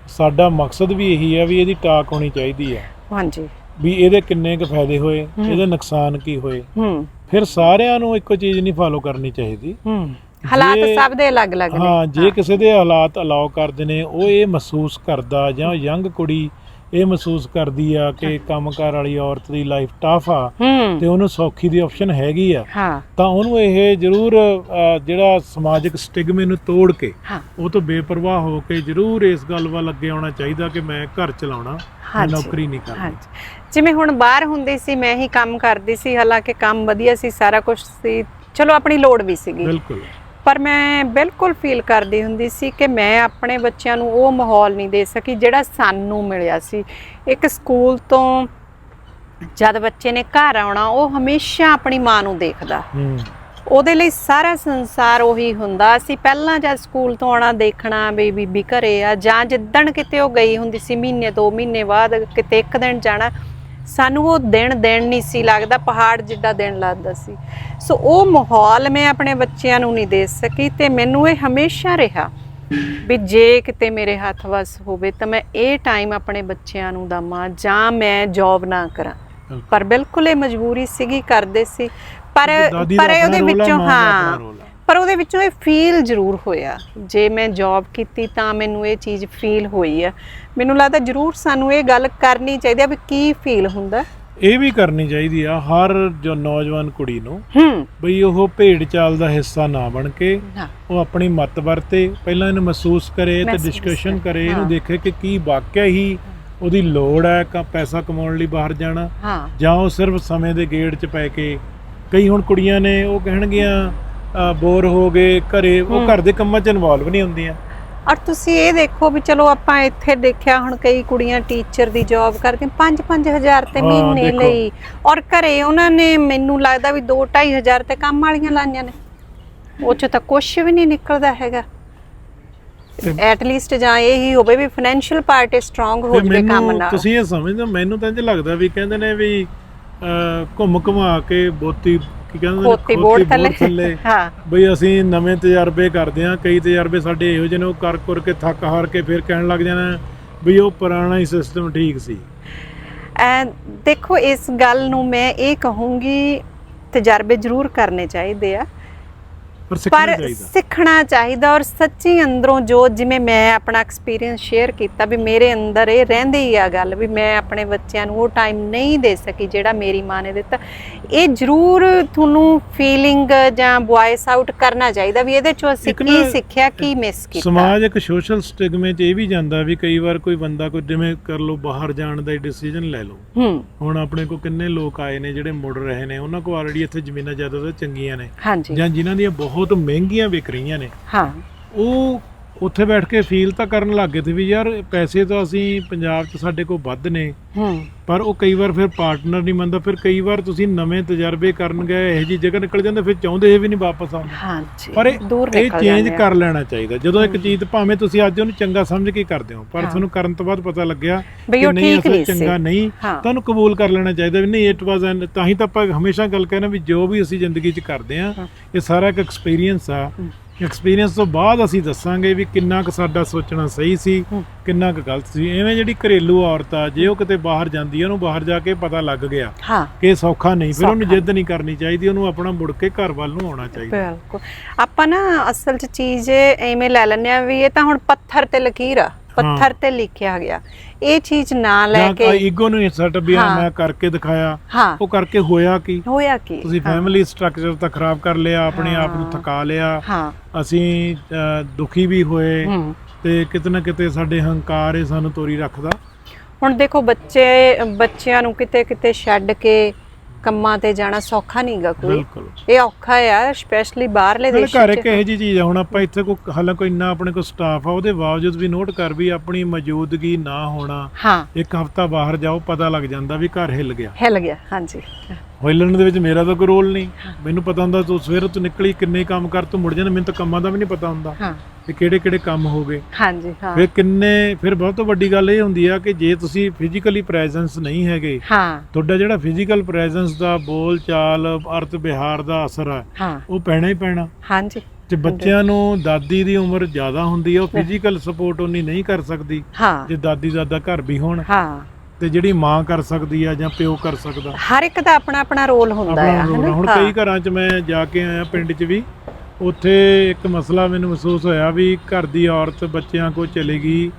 ਸਾਡਾ ਮਕਸਦ ਵੀ ਇਹੀ ਹੈ ਵੀ ਇਹਦੀ ਟਾਕ ਹੋਣੀ ਚਾਹੀਦੀ ਹੈ। ਹਾਂਜੀ। ਵੀ ਇਹਦੇ ਕਿੰਨੇ ਕੁ ਫਾਇਦੇ ਹੋਏ। ਇਹਦੇ ਨੁਕਸਾਨ ਕੀ ਹੋਏ। ਹੂੰ। ਫਿਰ ਸਾਰਿਆਂ ਨੂੰ ਇੱਕੋ ਚੀਜ਼ ਨਹੀਂ ਫਾਲੋ ਕਰਨੀ ਚਾਹੀਦੀ। ਹੂੰ। ਹਾਲਾਤ ਜੇ- ਸਭ ਦੇ ਅਲੱਗ-ਅਲੱਗ ਨੇ। ਹਾਂ ਜੇ ਕਿਸੇ ਦੇ ਹਾਲਾਤ ਅਲਾਉ ਕਰਦੇ ਨੇ ਉਹ ਇਹ ਮਹਿਸੂਸ ਕਰਦਾ ਜਾਂ ਯੰਗ ਕੁੜੀ ਇਹ ਮਹਿਸੂਸ ਕਰਦੀ ਆ ਕਿ ਕੰਮਕਾਰ ਵਾਲੀ ਔਰਤ ਦੀ ਲਾਈਫ ਟਫ ਆ ਹੂੰ। ਤੇ ਉਹਨੂੰ ਸੌਖੀ ਦੀ ਆਪਸ਼ਨ ਹੈਗੀ ਆ ਹਾਂ। ਤਾਂ ਉਹਨੂੰ ਇਹ ਜ਼ਰੂਰ ਅ, ਜਿਹੜਾ ਸਮਾਜਿਕ ਸਟਿਗਮੇ ਨੂੰ ਤੋੜ ਕੇ ਹਾਂ। ਉਹ ਤੋਂ ਬੇਪਰਵਾਹ ਹੋ ਕੇ ਜ਼ਰੂਰ ਇਸ ਗੱਲ ਵੱਲ ਅੱਗੇ ਆਉਣਾ ਚਾਹੀਦਾ ਕਿ ਮੈਂ ਘਰ ਚਲਾਉਣਾ ਮੈਂ ਹਾਂਜੀ। ਨੌਕਰੀ ਨਹੀਂ ਕਰਨੀ। ਹਾਂਜੀ। ਜਿਵੇਂ ਹੁਣ ਬਾਹਰ ਹੁੰਦੀ ਸੀ ਮੈਂ ਹੀ ਕੰਮ ਕਰਦੀ ਸੀ ਹਾਲਾਂਕਿ ਕੰਮ ਵਧੀਆ ਸੀ ਸਾਰਾ ਕੁਝ ਸੀ ਚਲੋ ਆਪਣੀ ਲੋੜ ਵੀ ਸੀਗੀ। ਬਿਲਕੁਲ। ਪਰ ਮੈਂ ਬਿਲਕੁਲ ਫੀਲ ਕਰਦੀ ਹੁੰਦੀ ਸੀ ਕਿ ਮੈਂ ਆਪਣੇ ਬੱਚਿਆਂ ਨੂੰ ਉਹ ਮਾਹੌਲ ਨਹੀਂ ਦੇ ਸਕੀ ਜਿਹੜਾ ਸਾਨੂੰ ਮਿਲਿਆ ਸੀ। ਇੱਕ ਸਕੂਲ ਤੋਂ ਜਦ ਬੱਚੇ ਨੇ ਘਰ ਆਉਣਾ ਉਹ ਹਮੇਸ਼ਾ ਆਪਣੀ ਮਾਂ ਨੂੰ ਦੇਖਦਾ। ਉਹਦੇ ਲਈ ਸਾਰਾ ਸੰਸਾਰ ਉਹੀ ਹੁੰਦਾ। ਸੀ ਪਹਿਲਾਂ ਜਦ ਸਕੂਲ ਤੋਂ ਆਉਣਾ ਦੇਖਣਾ ਵੀ ਬੀਬੀ ਘਰੇ ਆ ਜਾਂ ਜਿੱਦਣ ਕਿਤੇ ਉਹ ਗਈ ਹੁੰਦੀ ਸੀ ਮਹੀਨੇ ਦੋ ਮਹੀਨੇ ਬਾਅਦ ਕਿਤੇ ਇੱਕ ਦਿਨ ਜਾਣਾ ਸਾਨੂੰ ਉਹ ਦਿਨ ਦਿਨ ਨਹੀਂ ਸੀ ਲੱਗਦਾ ਪਹਾੜ ਜਿੱਡਾ ਦਿਨ ਲੱਗਦਾ ਸੀ। ਸੋ ਉਹ ਮਾਹੌਲ ਮੈਂ ਆਪਣੇ ਬੱਚਿਆਂ ਨੂੰ ਨਹੀਂ ਦੇ ਸਕੀ ਤੇ ਮੈਨੂੰ ਇਹ ਹਮੇਸ਼ਾ ਰਿਹਾ ਵੀ ਜੇ ਕਿਤੇ ਮੇਰੇ ਹੱਥ ਵੱਸ ਹੋਵੇ ਤਾਂ ਮੈਂ ਇਹ ਟਾਈਮ ਆਪਣੇ ਬੱਚਿਆਂ ਨੂੰ ਦਵਾਂ ਜਾਂ ਮੈਂ ਜੌਬ ਨਾ ਕਰਾਂ। ਪਰ ਬਿਲਕੁਲ ਇਹ ਮਜਬੂਰੀ ਸੀਗੀ ਕਰਦੇ ਸੀ। ਪਰ ਪਰ ਉਹਦੇ ਵਿੱਚੋਂ ਹਾਂ। ਪਰ ਉਹਦੇ ਵਿੱਚੋਂ ਇਹ ਫੀਲ ਜ਼ਰੂਰ ਹੋਇਆ। ਜੇ ਮੈਂ ਜੌਬ ਕੀਤੀ ਤਾਂ ਮੈਨੂੰ ਇਹ ਚੀਜ਼ ਫੀਲ ਹੋਈ ਆ। ਮੈਨੂੰ ਲੱਗਦਾ ਜ਼ਰੂਰ ਸਾਨੂੰ ਇਹ ਗੱਲ ਕਰਨੀ ਚਾਹੀਦੀ ਆ ਵੀ ਕੀ ਫੀਲ ਹੁੰਦਾ। ਇਹ ਵੀ ਕਰਨੀ ਚਾਹੀਦੀ ਆ ਹਰ ਜੋ ਨੌਜਵਾਨ ਕੁੜੀ ਨੂੰ ਹੂੰ। ਬਈ ਉਹ ਭੇਡ ਚਾਲ ਦਾ ਹਿੱਸਾ ਨਾ ਬਣ ਕੇ ਉਹ ਆਪਣੀ ਮਤ ਵਰਤੇ ਪਹਿਲਾਂ ਇਹਨੂੰ ਮਹਿਸੂਸ ਕਰੇ ਤੇ ਡਿਸਕਸ਼ਨ ਕਰੇ, ਇਹਨੂੰ। ਦੇਖੇ ਕਿ ਕੀ ਵਾਕਿਆ ਹੀ ਉਹਦੀ ਲੋੜ ਹੈ ਕਾ ਪੈਸਾ ਕਮਾਉਣ ਲਈ ਬਾਹਰ ਜਾਣਾ। ਜਾਂ ਉਹ ਸਿਰਫ ਸਮੇਂ ਦੇ ਗੇੜ 'ਚ ਪੈ ਕੇ ਕਈ ਹੁਣ ਕੁੜੀਆਂ ਨੇ ਉਹ ਕਹਿਣਗੀਆਂ ਬੋਰ ਹੋ ਗਏ ਘਰੇ ਉਹ। ਘਰ ਦੇ ਕੰਮਾਂ 'ਚ ਇਨਵੋਲਵ ਨਹੀਂ ਹੁੰਦੀਆਂ। ਔਰ ਤੁਸੀਂ ਇਹ ਦੇਖੋ ਵੀ ਚਲੋ ਆਪਾਂ ਇੱਥੇ ਦੇਖਿਆ ਹੁਣ ਕਈ ਕੁੜੀਆਂ ਟੀਚਰ ਦੀ ਜੌਬ ਕਰਦੀਆਂ 5-5000 ਤੇ ਮਹੀਨੇ। ਲਈ। ਔਰ ਘਰੇ ਉਹਨਾਂ ਨੇ ਮੈਨੂੰ ਲੱਗਦਾ ਵੀ 2-2500 ਤੇ ਕੰਮ ਵਾਲੀਆਂ ਲਾਈਆਂ ਨੇ। ਉਹ ਚ ਤਾਂ ਕੁਝ ਵੀ ਨਹੀਂ ਨਿਕਲਦਾ ਹੈਗਾ। ਐਟ ਲੀਸਟ ਜਾਂ ਇਹ ਹੀ ਹੋਵੇ ਵੀ ਫਾਈਨੈਂਸ਼ੀਅਲ ਪਾਰਟ ਸਟਰੋਂਗ ਹੋ ਜਵੇ ਕੰਮ ਨਾਲ। ਤੁਸੀਂ ਇਹ ਸਮਝਦੇ ਮੈਨੂੰ ਤਾਂ ਇੰਜ ਲੱਗਦਾ ਵੀ ਕਹਿੰਦੇ ਨੇ ਵੀ ਘੁੰਮ ਘੁਮਾ ਕੇ ਬੋਤੀ ਕੀ ਕਹਿੰਦੇ ਨੇ ਖੋਤੀ ਬੋਰਡ ਥੱਲੇ। ਥੱਲੇ। ਹਾਂ। ਬਈ ਅਸੀਂ ਨਵੇਂ ਤਜਰਬੇ ਕਰਦੇ ਹਾਂ ਕਈ ਤਜਰਬੇ ਸਾਡੇ ਇਹੋ ਜਿਹੇ ਨੇ ਉਹ ਕਰ ਕਰ ਕੇ ਥੱਕ ਹਾਰ ਕੇ ਫਿਰ ਕਹਿਣ ਲੱਗ ਜਾਣਾ ਵੀ ਉਹ ਪੁਰਾਣਾ ਹੀ ਸਿਸਟਮ ਠੀਕ ਸੀ। ਐ ਦੇਖੋ ਇਸ ਗੱਲ ਨੂੰ ਮੈਂ ਇਹ ਕਹੂੰਗੀ ਤਜਰਬੇ ਜ਼ਰੂਰ ਕਰਨੇ ਚਾਹੀਦੇ ਆ। ਪਰ ਸਿੱਖਣਾ ਚਾਹੀਦਾ। ਸਿੱਖਣਾ ਚਾਹੀਦਾ ਔਰ ਸੱਚੀ ਅੰਦਰੋਂ ਜੋ ਜਿਵੇਂ ਮੈਂ ਆਪਣਾ ਐਕਸਪੀਰੀਅੰਸ ਸ਼ੇਅਰ ਕੀਤਾ ਵੀ ਮੇਰੇ ਅੰਦਰ ਇਹ ਰਹਿੰਦੀ ਹੀ ਆ ਗੱਲ ਵੀ ਮੈਂ ਆਪਣੇ ਬੱਚਿਆਂ ਨੂੰ ਉਹ ਟਾਈਮ ਨਹੀਂ ਦੇ ਸਕੀ ਜਿਹੜਾ ਮੇਰੀ ਮਾਂ ਨੇ ਦਿੱਤਾ ਇਹ ਜ਼ਰੂਰ ਤੁਹਾਨੂੰ ਫੀਲਿੰਗ ਜਾਂ ਵੌਇਸ ਆਊਟ ਕਰਨਾ ਚਾਹੀਦਾ ਵੀ ਇਹਦੇ ਚੋਂ ਅਸੀਂ ਕੀ ਸਿੱਖਿਆ ਕੀ ਮਿਸ ਕੀਤਾ। ਸਮਾਜ ਇੱਕ ਸੋਸ਼ਲ ਸਟਿਗਮੇ 'ਚ ਇਹ ਵੀ ਜਾਂਦਾ ਵੀ ਕਈ ਵਾਰ ਕੋਈ ਬੰਦਾ ਕੋਈ ਜਿਵੇਂ ਕਰ ਲਓ ਬਾਹਰ ਜਾਣ ਦਾ ਡਿਸੀਜਨ ਲੈ ਲਓ। ਹੁਣ ਆਪਣੇ ਕੋ ਕਿੰਨੇ ਲੋਕ ਆਏ ਨੇ ਜਿਹੜੇ ਮੁੜ ਰਹੇ ਨੇ ਉਹਨਾਂ ਕੋ ਆਲਰੇਡੀ ਇੱਥੇ ਜ਼ਮੀਨਾਂ ਜ਼ਿਆਦਾ ਤੋਂ ਚੰਗੀਆਂ ਨੇ ਜਾਂ ਜਿਨ੍ਹਾਂ ਦੀਆਂ ਬਹੁਤ ਮਹਿੰਗੀਆਂ ਵਿਕ ਰਹੀਆਂ ਨੇ। ਹਾਂ। ਉਹ ਉੱਥੇ ਬੈਠ ਕੇ ਫੀਲ ਤਾਂ ਕਰਨ ਲੱਗੇ ਤੇ ਵੀ ਯਾਰ ਪੈਸੇ ਤਾਂ ਅਸੀਂ ਪੰਜਾਬ 'ਚ ਸਾਡੇ ਕੋਲ ਵੱਧ ਨੇ ਹੂੰ ਪਰ ਉਹ ਕਈ ਵਾਰ ਫਿਰ ਪਾਰਟਨਰ ਨਹੀਂ ਮੰਨਦਾ ਫਿਰ ਕਈ ਵਾਰ ਤੁਸੀਂ ਨਵੇਂ ਤਜਰਬੇ ਕਰਨ ਗਏ ਇਹੋ ਜੀ ਜਗ੍ਹਾ ਨਿਕਲ ਜਾਂਦੇ ਫਿਰ ਚਾਹੁੰਦੇ ਇਹ ਵੀ ਨਹੀਂ ਵਾਪਸ ਆਉਣਾ ਹਾਂਜੀ ਪਰ ਇਹ ਦੂਰ ਇਹ ਨਿਕਲ ਚੇਂਜ ਜਾਂਦੇ ਆ। ਕਰ ਲੈਣਾ ਚਾਹੀਦਾ ਜਦੋਂ ਇੱਕ ਚੀਜ਼ ਭਾਵੇਂ ਤੁਸੀਂ ਅੱਜ ਉਹਨੂੰ ਚੰਗਾ ਸਮਝ ਕੇ ਕਰਦੇ ਹੋ ਪਰ ਹਾਂ। ਤੁਹਾਨੂੰ ਕਰਨ ਤੋਂ ਬਾਅਦ ਪਤਾ ਲੱਗਿਆ ਬਈ ਉਹ ਨਹੀਂ ਠੀਕ ਅਸਲ ਨਹੀਂ ਸੀ। ਚੰਗਾ ਨਹੀਂ ਹਾਂ ਤੁਹਾਨੂੰ ਕਬੂਲ ਕਰ ਲੈਣਾ ਚਾਹੀਦਾ ਵੀ ਨਹੀਂ ਇਟ ਵਾਸ ਤਾਂ ਹੀ ਤਾਂ ਆਪਾਂ ਹਮੇਸ਼ਾ ਗੱਲ ਕਹਿੰਦੇ ਵੀ ਜੋ ਵੀ ਅਸੀਂ ਜ਼ਿੰਦਗੀ 'ਚ ਕਰਦੇ ਆ ਹਾਂ। ਇਹ ਸਾਰਾ ਇੱਕ ਐਕਸਪੀਰੀਅੰਸ ਆ। ਐਕਸਪੀਰੀਅੰਸ ਤੋਂ ਬਾਅਦ ਅਸੀਂ ਦੱਸਾਂਗੇ ਵੀ ਕਿੰਨਾ ਕੁ ਸਾਡਾ ਸੋਚਣਾ ਸਹੀ ਸੀ। ਕਿੰਨਾ ਕੁ ਗਲਤ ਸੀ। ਐਵੇਂ ਜਿਹੜੀ ਘਰੇਲੂ ਔਰਤ ਆ ਜੇ ਉਹ ਕਿਤੇ ਬਾਹਰ ਜਾਂਦੀ ਆ ਉਹਨੂੰ ਬਾਹਰ ਜਾ ਕੇ ਪਤਾ ਲੱਗ ਗਿਆ ਹਾਂ। ਕਿ ਸੌਖਾ ਨਹੀਂ ਫਿਰ ਉਹਨੂੰ ਜਿੱਦ ਨਹੀਂ ਕਰਨੀ ਚਾਹੀਦੀ ਉਹਨੂੰ ਆਪਣਾ ਮੁੜ ਕੇ ਘਰ ਵੱਲ ਨੂੰ ਆਉਣਾ ਚਾਹੀਦਾ। ਬਿਲਕੁਲ। ਆਪਾਂ ਨਾ ਅਸਲ 'ਚ ਚੀਜ਼ ਐਵੇਂ ਲੈ ਲੈਂਦੇ ਆ ਵੀ ਇਹ ਤਾਂ ਹੁਣ ਪੱਥਰ ਤੇ ਲਕੀਰ ਆ। ਪੱਥਰ ਤੇ ਲਿਖਿਆ ਗਿਆ। ਇਹ ਚੀਜ਼ ਨਾ ਲੈ ਜਾਂ ਕੇ ਈਗੋ ਨੂੰ ਸੈਟ ਵੀ ਆ। ਮੈਂ ਕਰਕੇ ਦਿਖਾਇਆ। ਉਹ ਕਰਕੇ ਹੋਇਆ ਕੀ? ਹੋਇਆ ਕੀ? ਤੁਸੀਂ ਫੈਮਿਲੀ ਸਟਰਕਚਰ ਤਾਂ ਖਰਾਬ ਕਰ ਲਿਆ ਆਪਣੇ ਆਪ ਨੂੰ। ਥਕਾ ਲਿਆ। ਅਸੀਂ ਦੁਖੀ ਵੀ ਹੋਏ ਤੇ ਕਿਤੇ ਨਾ ਕਿਤੇ ਸਾਡੇ ਹੰਕਾਰ ਇਹ ਸਾਨੂੰ ਤੋਰੀ ਰੱਖਦਾ। ਹੁਣ ਦੇਖੋ ਬੱਚੇ ਬੱਚਿਆਂ ਨੂੰ ਕਿਤੇ ਕਿਤੇ ਛੱਡ ਕੇ ਕੰਮਾਂ ਤੇ ਜਾਣਾ ਸੌਖਾ ਨਹੀਂਗਾ ਕੋਈ। ਬਿਲਕੁਲ। ਇਹ ਔਖਾ ਆ ਸਪੈਸ਼ਲੀ ਬਾਹਰਲੇ ਦੇਸ਼ਾਂ ਘਰ ਇੱਕ ਇਹੋ ਜਿਹੀ ਚੀਜ਼ ਆ ਹੁਣ ਆਪਾਂ ਇੱਥੇ ਕੋ ਹਾਲਾਂਕਿ ਇੰਨਾ ਆਪਣੇ ਕੋਲ ਸਟਾਫ ਆ ਉਹਦੇ ਬਾਵਜੂਦ ਵੀ ਨੋਟ ਕਰ ਵੀ ਆਪਣੀ ਮੌਜੂਦਗੀ ਨਾ ਹੋਣਾ। ਹਾਂ। ਇੱਕ ਹਫਤਾ ਬਾਹਰ ਜਾਓ ਪਤਾ ਲੱਗ ਜਾਂਦਾ ਵੀ ਘਰ ਹਿੱਲ ਗਿਆ। ਹਿੱਲ ਗਿਆ ਹਾਂਜੀ। ਹਿੱਲਣ ਦੇ ਵਿੱਚ ਮੇਰਾ ਤਾਂ ਕੋਈ ਰੋਲ ਨਹੀਂ। ਮੈਨੂੰ ਪਤਾ ਹੁੰਦਾ ਤੂੰ ਸਵੇਰ ਤੋਂ ਨਿਕਲੀ ਕਿੰਨੇ ਕੰਮ ਕਰ ਤੂੰ ਮੁੜ ਜਾਣਾ ਮੈਨੂੰ ਤਾਂ ਕੰਮਾਂ ਦਾ ਵੀ ਨਹੀਂ ਪਤਾ ਹੁੰਦਾ। ਹਾਂ। ਕਿ ਕਿਹੜੇ ਕਿਹੜੇ ਕੰਮ ਹੋ ਗਏ। ਹਾਂਜੀ ਹਾਂ। ਫਿਰ ਕਿੰਨੇ ਫਿਰ ਬਹੁਤ ਤੋਂ ਵੱਡੀ ਗੱਲ ਇਹ ਹੁੰਦੀ ਆ ਕਿ ਜੇ ਤੁਸੀਂ ਫਿਜ਼ੀਕਲੀ ਪ੍ਰੈਜ਼ੈਂਸ ਨਹੀਂ ਹੈਗੇ ਹਾਂ। ਤੁਹਾਡਾ ਜਿਹੜਾ ਫਿਜ਼ੀਕਲ ਪ੍ਰੈਜ਼ੈਂਸ ਦਾ ਬੋਲ ਚਾਲ ਅਰਥ ਵਿਹਾਰ ਦਾ ਅਸਰ ਆ ਹਾਂ। ਉਹ ਪੈਣਾ ਹੀ ਪੈਣਾ। ਹਾਂਜੀ। ਜੇ ਬੱਚਿਆਂ ਨੂੰ ਦਾਦੀ ਦੀ ਉਮਰ ਜ਼ਿਆਦਾ ਹੁੰਦੀ ਆ ਉਹ ਫਿਜ਼ੀਕਲ ਸਪੋਰਟ ਉਨੀ ਨਹੀਂ ਕਰ ਸਕਦੀ ਜੇ ਦਾਦੀ ਦਾਦਾ ਘਰ ਵੀ ਹੋਣ। ਹਾਂ। ਤੇ ਜਿਹੜੀ ਮਾਂ ਕਰ ਸਕਦੀ ਆ ਜਾਂ ਪਿਓ ਕਰ ਸਕਦਾ। ਹਰ ਇੱਕ ਦਾ ਆਪਣਾ ਆਪਣਾ ਰੋਲ ਹੁੰਦਾ ਆ? ਹੁਣ। ਕਈ ਘਰਾਂ 'ਚ ਮੈਂ ਜਾ ਕੇ ਆਇਆ ਪਿੰਡ 'ਚ ਵੀ। ਉੱਥੇ ਇੱਕ ਮਸਲਾ ਮੈਨੂੰ ਮਹਿਸੂਸ ਹੋਇਆ ਵੀ ਘਰ ਦੀ ਔਰਤ ਬੱਚਿਆਂ ਕੋ ਚਲੇ ਗਈ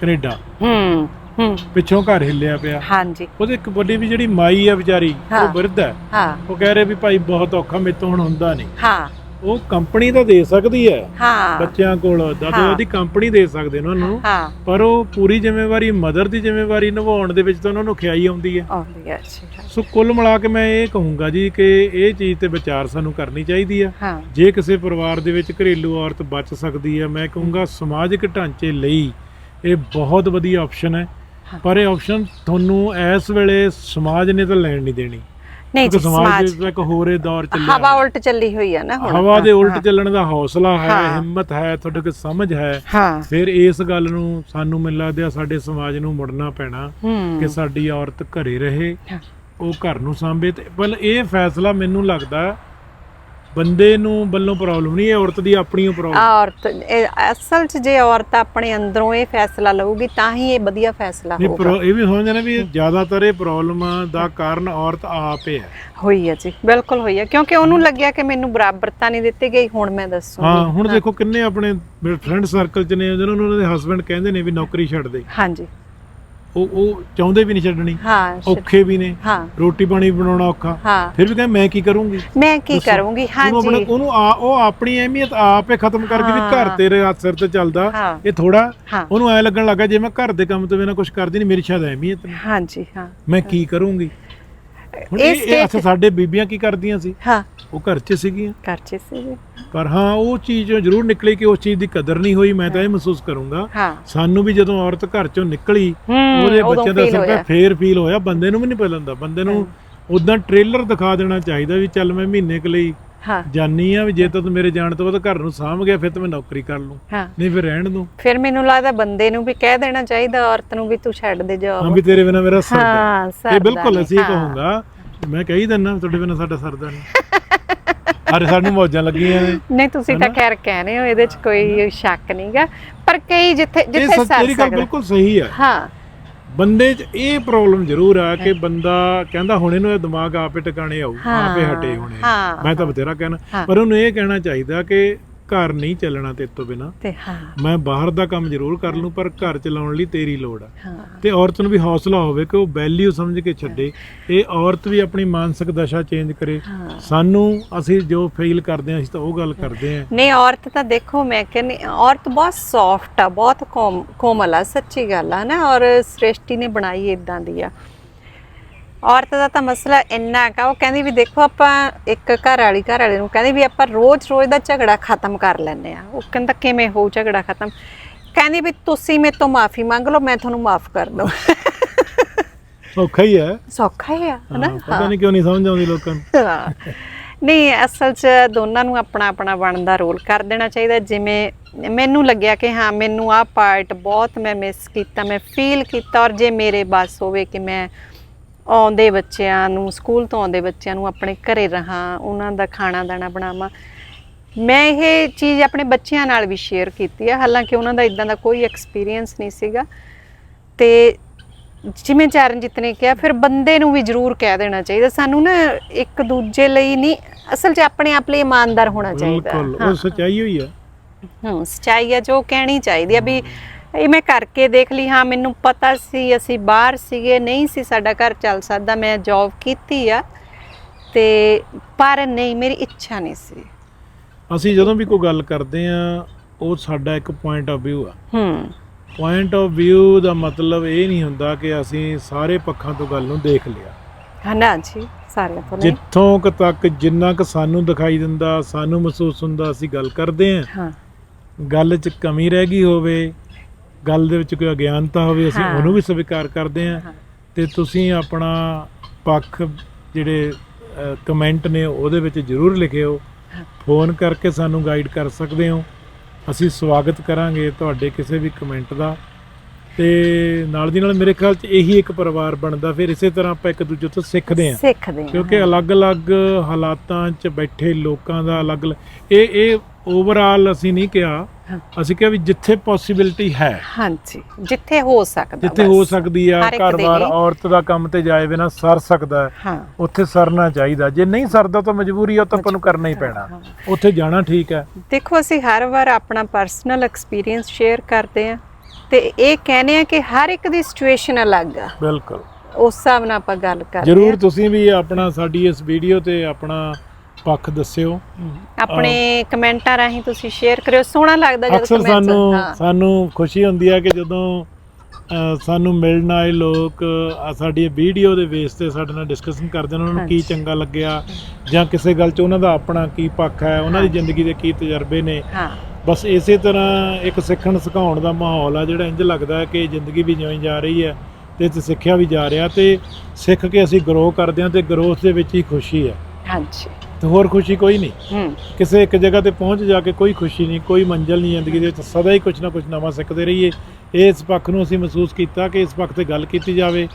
ਕੈਨੇਡਾ। ਹੂੰ ਹੂੰ। ਪਿੱਛੋਂ ਘਰ ਹਿੱਲਿਆ ਪਿਆ। ਹਾਂਜੀ। ਉਹਦੇ ਇੱਕ ਵੱਡੀ ਵੀ ਜਿਹੜੀ ਮਾਈ ਆ ਵਿਚਾਰੀ। ਉਹ ਬਿਰਧ ਹੈ। ਹਾਂ। ਉਹ ਕਹਿ ਰਹੇ ਵੀ ਭਾਈ ਬਹੁਤ ਔਖਾ ਮੇਰੇ ਤੋਂ ਹੁਣ ਹੁੰਦਾ ਨਹੀਂ। ਹਾਂ। ਉਹ ਕੰਪਨੀ ਤਾਂ ਦੇ ਸਕਦੀ ਹੈ ਹਾਂ। ਬੱਚਿਆਂ ਕੋਲ ਦਾਦੇ ਹਾਂ। ਉਹਦੀ ਕੰਪਨੀ ਦੇ ਸਕਦੇ ਉਹਨਾਂ ਨੂੰ ਹਾਂ। ਪਰ ਉਹ ਪੂਰੀ ਜ਼ਿੰਮੇਵਾਰੀ ਮਦਰ ਦੀ ਜ਼ਿੰਮੇਵਾਰੀ ਨਿਭਾਉਣ ਦੇ ਵਿੱਚ ਤਾਂ ਉਹਨਾਂ ਨੂੰ ਖਿਆਈ ਆਉਂਦੀ ਹੈ। ਆਉਂਦੀ ਹੈ ਸੋ ਕੁੱਲ ਮਿਲਾ ਕੇ ਮੈਂ ਇਹ ਕਹੂੰਗਾ ਜੀ ਕਿ ਇਹ ਚੀਜ਼ ਤੇ ਵਿਚਾਰ ਸਾਨੂੰ ਕਰਨੀ ਚਾਹੀਦੀ ਆ ਹਾਂ। ਜੇ ਕਿਸੇ ਪਰਿਵਾਰ ਦੇ ਵਿੱਚ ਘਰੇਲੂ ਔਰਤ ਬਚ ਸਕਦੀ ਹੈ ਮੈਂ ਕਹੂੰਗਾ ਸਮਾਜਿਕ ਢਾਂਚੇ ਲਈ ਇਹ ਬਹੁਤ ਵਧੀਆ ਆਪਸ਼ਨ ਹਾਂ। ਪਰ ਇਹ ਆਪਸ਼ਨ ਤੁਹਾਨੂੰ ਇਸ ਵੇਲੇ ਸਮਾਜ ਨੇ ਤਾਂ ਲੈਣ ਨਹੀਂ ਦੇਣੀ। ਨਹੀਂ ਜੀ ਸਮਾਜ ਦੇ ਇੱਕ ਹੋਰੇ ਦੌਰ ਚੱਲਿਆ ਹਵਾ ਉਲਟ ਚੱਲੀ ਹੋਈ ਆ ਨਾ ਹੁਣ ਹਵਾ ਦੇ ਉਲਟ ਚੱਲਣ ਦਾ ਹੌਸਲਾ ਹੈ। ਹਿੰਮਤ ਹੈ ਤੁਹਾਡੇ ਕੋਲ ਸਮਝ ਹੈ। ਫਿਰ ਇਸ ਗੱਲ ਨੂੰ ਸਾਨੂੰ ਮੈਨੂੰ ਲੱਗਦਾ ਸਾਡੇ ਸਮਾਜ ਨੂੰ ਮੁੜਨਾ ਪੈਣਾ ਕਿ ਸਾਡੀ ਔਰਤ ਘਰੇ ਰਹੇ। ਉਹ ਘਰ ਨੂੰ ਸਾਂਭੇ ਤੇ ਬਲ ਇਹ ਫੈਸਲਾ ਮੈਨੂੰ ਲੱਗਦਾ ਬੰਦੇ ਨੂੰ ਵੱਲੋਂ ਪ੍ਰੋਬਲਮ ਨਹੀਂ ਹੈ ਔਰਤ ਦੀ ਆਪਣੀ ਪ੍ਰੋਬਲਮ ਔਰਤ ਇਹ ਅਸਲ 'ਚ ਜੇ ਔਰਤ ਆਪਣੇ ਅੰਦਰੋਂ ਇਹ ਫੈਸਲਾ ਲਊਗੀ ਤਾਂ ਹੀ ਇਹ ਵਧੀਆ ਫੈਸਲਾ ਨਹੀਂ ਹੋਊਗਾ। ਇਹ ਵੀ ਜਾਂਦਾ ਵੀ ਜ਼ਿਆਦਾਤਰ ਇਹ ਪ੍ਰੋਬਲਮਾਂ ਦਾ ਕਾਰਨ ਔਰਤ ਆਪ ਹੀ ਹੈ। ਹੋਈ ਹੈ ਜੀ ਬਿਲਕੁਲ ਹੋਈ ਹੈ ਕਿਉਂਕਿ ਉਹਨੂੰ ਲੱਗਿਆ ਕਿ ਮੈਨੂੰ ਬਰਾਬਰਤਾ ਨਹੀਂ ਦਿੱਤੀ ਗਈ ਹੁਣ ਮੈਂ ਦੱਸੂਗੀ ਹਾਂ ਹੁਣ ਦੇਖੋ ਕਿੰਨੇ ਆਪਣੇ ਫਰੈਂਡ ਸਰਕਲ ਚ ਨੇ ਜਿਹਨਾਂ ਨੂੰ ਉਹਨਾਂ ਦੇ ਹਸਬੰਡ ਕਹਿੰਦੇ ਨੇ ਵੀ ਨੌਕਰੀ ਛੱਡ ਦੇ। ਹਾਂਜੀ। ਉਹ ਉਹ ਚਾਹੁੰਦੇ ਵੀ ਨਹੀਂ ਛੱਡਣੀ। ਹਾਂ ਔਖੇ ਵੀ ਨੇ। ਹਾਂ। ਰੋਟੀ ਪਾਣੀ ਬਣਾਉਣਾ ਔਖਾ। ਹਾਂ। ਫਿਰ ਵੀ ਕਹਿੰਦੇ ਮੈਂ ਕੀ ਕਰੂੰਗੀ? ਮੈਂ ਕੀ। ਕਰੂੰਗੀ? ਹਾਂਜੀ। ਉਹਨੂੰ ਉਹ ਆਪਣੀ ਅਹਿਮੀਅਤ ਆਪ ਖਤਮ ਕਰਕੇ ਵੀ ਘਰ। ਤੇਰੇ ਹੱਥ ਸਿਰ ਤੇ ਚੱਲਦਾ। ਇਹ ਥੋੜਾ ਉਹਨੂੰ ਐ ਲੱਗਣ ਲੱਗਾ ਜੇ ਮੈਂ ਘਰ ਦੇ ਕੰਮ ਤੋਂ ਬਿਨਾਂ ਕੁਝ ਕਰਦੀ ਨਹੀਂ ਮੇਰੀ ਸ਼ਾਇਦ ਅਹਿਮੀਅਤ ਨਹੀਂ ਹਾਂਜੀ ਹਾਂ। ਮੈਂ ਕੀ ਕਰੂੰਗੀ? ਹੁਣ ਇਹ ਅੱਛਾ ਸਾਡੇ ਬੀਬੀਆਂ ਕੀ ਕਰਦੀਆਂ ਸੀ? ਹਾਂ। ਉਹ ਘਰ 'ਚ ਸੀਗੀਆਂ? ਕਰਚੇ ਸੀ ਜੀ। ਪਰ ਹਾਂ ਉਹ ਚੀਜ਼ ਜ਼ਰੂਰ ਨਿਕਲੀ ਕਿ ਉਸ ਚੀਜ਼ ਦੀ ਕਦਰ ਨਹੀਂ ਹੋਈ ਮੈਂ ਤਾਂ ਇਹ ਮਹਿਸੂਸ ਕਰੂੰਗਾ। ਸਾਨੂੰ ਵੀ ਜਦੋਂ ਔਰਤ ਘਰ 'ਚੋਂ ਨਿਕਲੀ ਉਹਦੇ ਬੱਚੇ ਦਾ ਹੋਇਆ। ਫੇਰ ਫੀਲ ਹੋਇਆ ਬੰਦੇ ਨੂੰ ਵੀ ਨਹੀਂ ਹੁੰਦਾ ਬੰਦੇ ਨੂੰ ਉਦਾਂ ਟ੍ਰੇਲਰ ਦਿਖਾ ਦੇਣਾ ਚਾਹੀਦਾ ਵੀ ਚੱਲ ਮੈਂ ਮਹੀਨੇ ਕੁ ਲਈ ਹਾਂ। ਜਾਨੀ ਆ ਵੀ ਜੇ ਤਾਂ ਤੂੰ ਮੇਰੇ ਜਾਣ ਤੋਂ ਬਾਅਦ ਘਰ ਨੂੰ ਸਾਂਭ ਗਿਆ ਫਿਰ ਤਾਂ ਮੈਂ ਨੌਕਰੀ ਕਰ ਲੂੰ। ਹਾਂ। ਨਹੀਂ ਫਿਰ ਰਹਿਣ ਦੂੰ। ਫਿਰ ਮੈਨੂੰ ਲੱਗਦਾ ਬੰਦੇ ਨੂੰ ਵੀ ਕਹਿ ਦੇਣਾ ਚਾਹੀਦਾ ਔਰਤ ਨੂੰ ਵੀ ਤੂੰ ਛੱਡ ਦੇ ਹਾਂ ਜੋਬ ਵੀ ਤੇਰੇ ਬਿਨਾ ਮੇਰਾ ਸਰਦਾ ਹਾਂ ਇਹ ਸਰਦਾ ਬਿਲਕੁਲ ਨੀ, ਅਸੀਂ ਹਾਂ। ਕਹੂੰਗਾ ਮੈਂ ਕਹੀ ਦਿੰਦਾ ਤੁਹਾਡੇ ਬਿਨਾ ਸਾਡਾ ਸਰਦਾ ਨਹੀਂ। ਅਰੇ ਸਾਨੂੰ ਮੌਜਾਂ ਲੱਗੀਆਂ ਨੇ। ਨਹੀਂ ਤੁਸੀਂ ਤਾਂ ਖੈਰ ਕਹਿ ਰਹੇ ਹੋ ਇਹਦੇ 'ਚ ਕੋਈ ਸ਼ੱਕ ਨਹੀਂਗਾ ਪਰ ਕਈ ਜਿੱਥੇ ਇਹ ਜਿੱਥੇ ਸਰ ਤੇਰੀ ਗੱਲ ਬਿਲਕੁਲ ਸਹੀ ਹੈ ਹਾਂ। ਬੰਦੇ 'ਚ ਇਹ ਪ੍ਰੋਬਲਮ ਜ਼ਰੂਰ ਆ ਕਿ ਬੰਦਾ ਕਹਿੰਦਾ ਹੁਣ ਇਹਨੂੰ ਇਹ ਦਿਮਾਗ ਆਪੇ ਟਿਕਾਣੇ ਆਊ ਆਪੇ ਹਟੇ ਹੋਣੇ ਮੈਂ ਤਾਂ ਬਥੇਰਾ ਕਹਿਣਾ। ਪਰ ਉਹਨੂੰ ਇਹ ਕਹਿਣਾ ਚਾਹੀਦਾ ਕਿ ਘਰ ਨਹੀਂ ਚੱਲਣਾ ਤੇਰੇ ਤੋਂ ਬਿਨਾ। ਤੇ ਹਾਂ। ਮੈਂ ਬਾਹਰ ਦਾ ਕੰਮ ਜ਼ਰੂਰ ਕਰ ਲੂੰ ਪਰ ਘਰ ਚਲਾਉਣ ਲਈ ਤੇਰੀ ਲੋੜ ਆ। ਤੇ ਔਰਤ ਨੂੰ ਵੀ ਹੌਸਲਾ ਹੋਵੇ ਕਿ ਉਹ ਵੈਲਿਊ ਸਮਝ ਕੇ ਛੱਡੇ। ਇਹ ਔਰਤ ਵੀ ਆਪਣੀ ਮਾਨਸਿਕ ਦਸ਼ਾ ਚੇਂਜ ਕਰੇ। ਸਾਨੂੰ ਅਸੀਂ ਜੋ ਫੀਲ ਕਰਦੇ ਹਾਂ ਅਸੀਂ ਤਾਂ ਉਹ ਗੱਲ ਕਰਦੇ ਹਾਂ। ਨਹੀਂ ਔਰਤ ਤਾਂ ਦੇਖੋ ਮੈਂ ਕਹਿੰਦੀ ਔਰਤ ਬਹੁਤ ਸੌਫਟ ਆ ਬਹੁਤ ਕੋਮ- ਕੋਮਲ ਆ ਸੱਚੀ ਗੱਲ ਆ ਨਾ। ਔਰ ਸ੍ਰਿਸ਼ਟੀ ਨੇ ਬਣਾਈ ਇਦਾਂ ਦੀ ਆ। ਔਰਤ ਦਾ ਤਾਂ ਮਸਲਾ ਇੰਨਾ ਕਾ ਉਹ ਕਹਿੰਦੀ ਵੀ ਦੇਖੋ ਆਪਾਂ ਇੱਕ ਘਰ ਵਾਲੀ ਘਰ ਵਾਲੇ ਨੂੰ ਕਹਿੰਦੀ ਵੀ ਆਪਾਂ ਰੋਜ਼-ਰੋਜ਼ ਦਾ ਝਗੜਾ ਖਤਮ ਕਰ ਲੈਂਦੇ ਆ ਉਹ ਕਹਿੰਦਾ ਕਿਵੇਂ ਹੋਊ ਝਗੜਾ ਖਤਮ? ਕਹਿੰਦੀ ਵੀ ਤੁਸੀਂ ਮੇਰੇ ਤੋਂ ਮਾਫੀ ਮੰਗ ਲਓ ਮੈਂ ਤੁਹਾਨੂੰ ਮਾਫ ਕਰ ਦਊਂ ਔਖਾ ਹੀ ਹੈ। ਸੌਖਾ ਹੀ ਆ ਹਨਾ? ਪਤਾ ਨਹੀਂ ਕਿਉਂ ਨਹੀਂ ਸਮਝ ਆਉਂਦੀ ਲੋਕਾਂ ਨੂੰ। ਨਹੀਂ ਅਸਲ 'ਚ ਦੋਨਾਂ ਨੂੰ ਆਪਣਾ ਆਪਣਾ ਬਣਦਾ ਰੋਲ ਕਰ ਦੇਣਾ ਚਾਹੀਦਾ। ਜਿਵੇਂ ਮੈਨੂੰ ਲੱਗਿਆ ਕਿ ਹਾਂ ਮੈਨੂੰ ਆਹ ਪਾਰਟ ਬਹੁਤ ਮੈਂ ਮਿਸ ਕੀਤਾ ਮੈਂ ਫੀਲ ਕੀਤਾ। ਔਰ ਜੇ ਮੇਰੇ ਬਸ ਹੋਵੇ ਕਿ ਮੈਂ ਆਉਂਦੇ ਬੱਚਿਆਂ ਨੂੰ ਸਕੂਲ ਤੋਂ ਆਉਂਦੇ ਬੱਚਿਆਂ ਨੂੰ ਆਪਣੇ ਘਰੇ ਰਹਾ ਉਹਨਾਂ ਦਾ ਖਾਣਾ ਦਾਣਾ ਬਣਾਵਾਂ। ਮੈਂ ਇਹ ਚੀਜ਼ ਆਪਣੇ ਬੱਚਿਆਂ ਨਾਲ ਵੀ ਸ਼ੇਅਰ ਕੀਤੀ ਹੈ ਹਾਲਾਂਕਿ ਉਹਨਾਂ ਦਾ ਇਦਾਂ ਦਾ ਕੋਈ ਐਕਸਪੀਰੀਅੰਸ ਨਹੀਂ ਸੀਗਾ। ਤੇ ਜਿਵੇਂ ਚਰਨਜੀਤ ਨੇ ਕਿਹਾ ਫਿਰ ਬੰਦੇ ਨੂੰ ਵੀ ਜ਼ਰੂਰ ਕਹਿ ਦੇਣਾ ਚਾਹੀਦਾ। ਸਾਨੂੰ ਨਾ ਇੱਕ ਦੂਜੇ ਲਈ ਨਹੀਂ ਅਸਲ 'ਚ ਆਪਣੇ ਆਪ ਲਈ ਇਮਾਨਦਾਰ ਹੋਣਾ ਚਾਹੀਦਾ। ਬਿਲਕੁਲ ਉਹ ਸੱਚਾਈ ਹੋਈ ਆ। ਹਾਂ ਸੱਚਾਈ ਆ ਜੋ ਕਹਿਣੀ ਚਾਹੀਦੀ ਆ ਵੀ ਇਹ ਮੈਂ ਕਰਕੇ ਦੇਖ ਲਈ ਹਾਂ ਮੈਨੂੰ ਪਤਾ ਸੀ ਅਸੀਂ ਬਾਹਰ ਸੀਗੇ ਨਹੀਂ ਸੀ ਸਾਡਾ ਘਰ ਚੱਲ ਸਕਦਾ ਮੈਂ ਜੌਬ ਕੀਤੀ ਆ ਤੇ ਪਰ ਨਹੀਂ ਮੇਰੀ ਇੱਛਾ ਨਹੀਂ ਸੀ। ਅਸੀਂ ਜਦੋਂ ਵੀ ਕੋਈ ਗੱਲ ਕਰਦੇ ਆ ਉਹ ਸਾਡਾ ਇੱਕ ਪੁਆਇੰਟ ਆਫ View ਆ। ਹੂੰ। ਪੁਆਇੰਟ ਆਫ View ਦਾ ਮਤਲਬ ਇਹ ਨਹੀਂ ਹੁੰਦਾ ਕਿ ਅਸੀਂ ਸਾਰੇ ਪੱਖਾਂ ਤੋਂ ਗੱਲ ਨੂੰ ਦੇਖ ਲਿਆ। ਹਨਾ ਜੀ ਸਾਰਿਆਂ ਤੋਂ ਨਹੀਂ। ਜਿੱਥੋਂ ਕੁ ਤੱਕ ਜਿੰਨਾ ਕੁ ਸਾਨੂੰ ਦਿਖਾਈ ਦਿੰਦਾ ਸਾਨੂੰ ਮਹਿਸੂਸ ਹੁੰਦਾ ਅਸੀਂ ਗੱਲ ਕਰਦੇ ਆ। ਹਾਂ। ਗੱਲ 'ਚ ਕਮੀ ਰਹਿ ਗਈ ਹੋਵੇ ਗੱਲ ਦੇ ਵਿੱਚ ਕੋਈ ਅਗਿਆਨਤਾ ਹੋਵੇ ਅਸੀਂ। ਉਹਨੂੰ ਵੀ ਸਵੀਕਾਰ ਕਰਦੇ ਆ ਹਾਂ। ਤੇ ਤੁਸੀਂ ਆਪਣਾ ਪੱਖ ਜਿਹੜੇ ਕਮੈਂਟ ਨੇ ਉਹਦੇ ਵਿੱਚ ਜ਼ਰੂਰ ਲਿਖਿਓ। ਫੋਨ ਕਰਕੇ ਸਾਨੂੰ ਗਾਈਡ ਕਰ ਸਕਦੇ ਹੋ ਅਸੀਂ ਸਵਾਗਤ ਕਰਾਂਗੇ ਤੁਹਾਡੇ ਕਿਸੇ ਵੀ ਕਮੈਂਟ ਦਾ ਤੇ ਨਾਲ ਦੀ ਨਾਲ ਮੇਰੇ ਖਿਆਲ 'ਚ ਇਹੀ ਇੱਕ ਪਰਿਵਾਰ ਬਣਦਾ ਫਿਰ ਇਸੇ ਤਰ੍ਹਾਂ ਆਪਾਂ ਇੱਕ ਦੂਜੇ ਤੋਂ ਸਿੱਖਦੇ ਹਾਂ ਕਿਉਂਕਿ ਅਲੱਗ-ਅਲੱਗ ਹਾਲਾਤਾਂ 'ਚ ਬੈਠੇ ਲੋਕਾਂ ਦਾ ਅਲੱਗ ਇਹ ਇਹ ਓਵਰਆਲ ਅਸੀਂ ਨਹੀਂ ਕਿਹਾ। ਹਾਂ। ਅਸੀਂ ਕਿਹਾ ਵੀ ਜਿੱਥੇ ਪੋਸਿਬਿਲਿਟੀ ਹੈ। ਹਾਂਜੀ ਜਿੱਥੇ ਹੋ ਸਕਦਾ ਜਿੱਥੇ ਹੋ ਬਸ। ਸਕਦੀ ਆ ਹਰ ਇੱਕ ਦੇ ਘਰ-ਬਾਰ ਲਈ। ਔਰਤ ਦਾ ਕੰਮ ਤੇ ਜਾਏ ਬਿਨਾ ਸਰ ਸਕਦਾ ਹੈ, ਹਾਂ। ਉੱਥੇ ਸਰਨਾ ਚਾਹੀਦਾ। ਜੇ ਨਹੀਂ ਸਰਦਾ ਤਾਂ ਮਜਬੂਰੀ ਆ ਤਾਂ ਆਪਾਂ ਨੂੰ ਕਰਨਾ ਹੀ ਪੈਣਾ। ਹਾਂ। ਉੱਥੇ ਜਾਣਾ ਠੀਕ ਹੈ। ਦੇਖੋ ਅਸੀਂ ਹਰ ਵਾਰ ਆਪਣਾ ਪਰਸਨਲ ਐਕਸਪੀਰੀਅੰਸ ਸ਼ੇਅਰ ਕਰਦੇ ਆ ਤੇ ਇਹ ਕਹਿੰਦੇ ਆ ਕਿ ਹਰ ਇੱਕ ਦੀ ਸਿਚੁਏਸ਼ਨ ਅਲੱਗ ਆ। ਬਿਲਕੁਲ। ਉਸ ਹਿਸਾਬ ਨਾਲ ਆਪਾਂ ਗੱਲ ਕਰਦੇ ਜਰੂਰ ਆ ਤੁਸੀਂ ਵੀ ਆਪਣਾ ਸਾਡੀ ਇਸ ਵੀਡੀਓ ਤੇ ਆਪਣਾ ਪੱਖ ਦੱਸਿਓ। ਆਪਣੇ ਕਮੈਂਟਾਂ ਰਾਹੀਂ ਤੁਸੀਂ ਸ਼ੇਅਰ ਕਰਿਓ। ਸੋਹਣਾ ਲੱਗਦਾ ਜਦੋਂ ਅਕਸਰ ਸਾਨੂੰ ਸਾਨੂੰ ਖੁਸ਼ੀ ਹੁੰਦੀ ਹੈ ਕਿ ਜਦੋਂ ਸਾਨੂੰ ਮਿਲਣ ਆਏ ਲੋਕ ਸਾਡੀ ਵੀਡੀਓ ਦੇ ਬੇਸ ਤੇ ਸਾਡੇ ਨਾਲ ਡਿਸਕਸ਼ਨ ਕਰਦੇ ਨੇ ਉਹਨਾਂ ਨੂੰ ਕੀ। ਚੰਗਾ ਲੱਗਿਆ ਜਾਂ ਕਿਸੇ ਗੱਲ 'ਚ ਉਹਨਾਂ ਦਾ ਆਪਣਾ ਕੀ ਪੱਖ ਹੈ ਉਹਨਾਂ ਦੀ। ਜ਼ਿੰਦਗੀ ਦੇ ਕੀ ਤਜਰਬੇ ਨੇ। ਬਸ ਇਸੇ ਤਰ੍ਹਾਂ ਇੱਕ ਸਿੱਖਣ ਸਿਖਾਉਣ ਦਾ ਮਾਹੌਲ ਆ ਜਿਹੜਾ ਇੰਜ ਲੱਗਦਾ ਹੈ ਕਿ ਜ਼ਿੰਦਗੀ ਵੀ ਜਿਉਂ ਜਾ ਰਹੀ ਹੈ ਤੇ 'ਚ ਸਿੱਖਿਆ ਵੀ ਜਾ ਰਿਹਾ ਤੇ ਸਿੱਖ ਕੇ ਅਸੀਂ ਗਰੋ ਕਰਦੇ ਹਾਂ ਤੇ ਗਰੋਥ ਦੇ ਵਿੱਚ ਹੀ ਖੁਸ਼ੀ ਹੈ। ਹਾਂਜੀ। ਤੇ ਹੋਰ ਖੁਸ਼ੀ ਕੋਈ ਨਹੀਂ। ਹੂੰ। ਕਿਸੇ ਇੱਕ ਜਗ੍ਹਾ ਤੇ ਪਹੁੰਚ ਜਾ ਕੇ ਕੋਈ ਖੁਸ਼ੀ ਨਹੀਂ ਕੋਈ ਮੰਜ਼ਿਲ ਨਹੀਂ ਜ਼ਿੰਦਗੀ ਦੇ ਵਿੱਚ ਸਦਾ ਹੀ ਕੁਝ ਨਾ ਕੁਝ ਨਵਾਂ ਸਿੱਖਦੇ ਰਹੀਏ। ਇਸ ਪੱਖ ਨੂੰ ਅਸੀਂ ਮਹਿਸੂਸ ਕੀਤਾ ਕਿ ਇਸ ਪੱਖ ਤੇ ਗੱਲ ਕੀਤੀ ਜਾਵੇ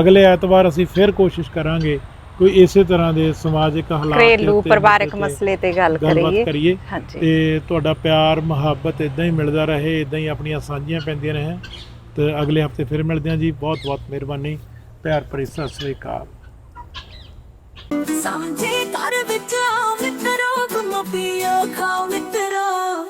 ਅਗਲੇ ਐਤਵਾਰ ਅਸੀਂ ਫਿਰ ਕੋਸ਼ਿਸ਼ ਕਰਾਂਗੇ ਕੋਈ ਇਸੇ ਤਰ੍ਹਾਂ ਦੇ ਸਮਾਜਿਕ ਹਾਲਾਤ ਘਰੇਲੂ ਪਰਿਵਾਰਕ ਮਸਲੇ ਤੇ ਗੱਲ ਕਰੀਏ। ਤੇ ਤੁਹਾਡਾ ਪਿਆਰ ਮੁਹੱਬਤ ਇਦਾਂ ਹੀ ਮਿਲਦਾ ਰਹੇ ਇਦਾਂ ਹੀ ਆਪਣੀਆਂ ਸਾਂਝੀਆਂ ਪੈਂਦੀਆਂ ਰਹੇ ਤੇ ਅਗਲੇ ਹਫ਼ਤੇ ਫਿਰ ਮਿਲਦੇ ਹਾਂ ਜੀ। ਬਹੁਤ ਬਹੁਤ ਮਿਹਰਬਾਨੀ। ਪਿਆਰ ਭਰੀ ਸਤਿ ਸ੍ਰੀ ਅਕਾਲ। ਸਾਂਝੇ ਘਰ ਵਿੱਚ ਆਓ ਮਿੱਤਰੋ ਗੁੰਮੋ ਪੀਓ ਖਾਓ ਮਿੱਤਰੋ।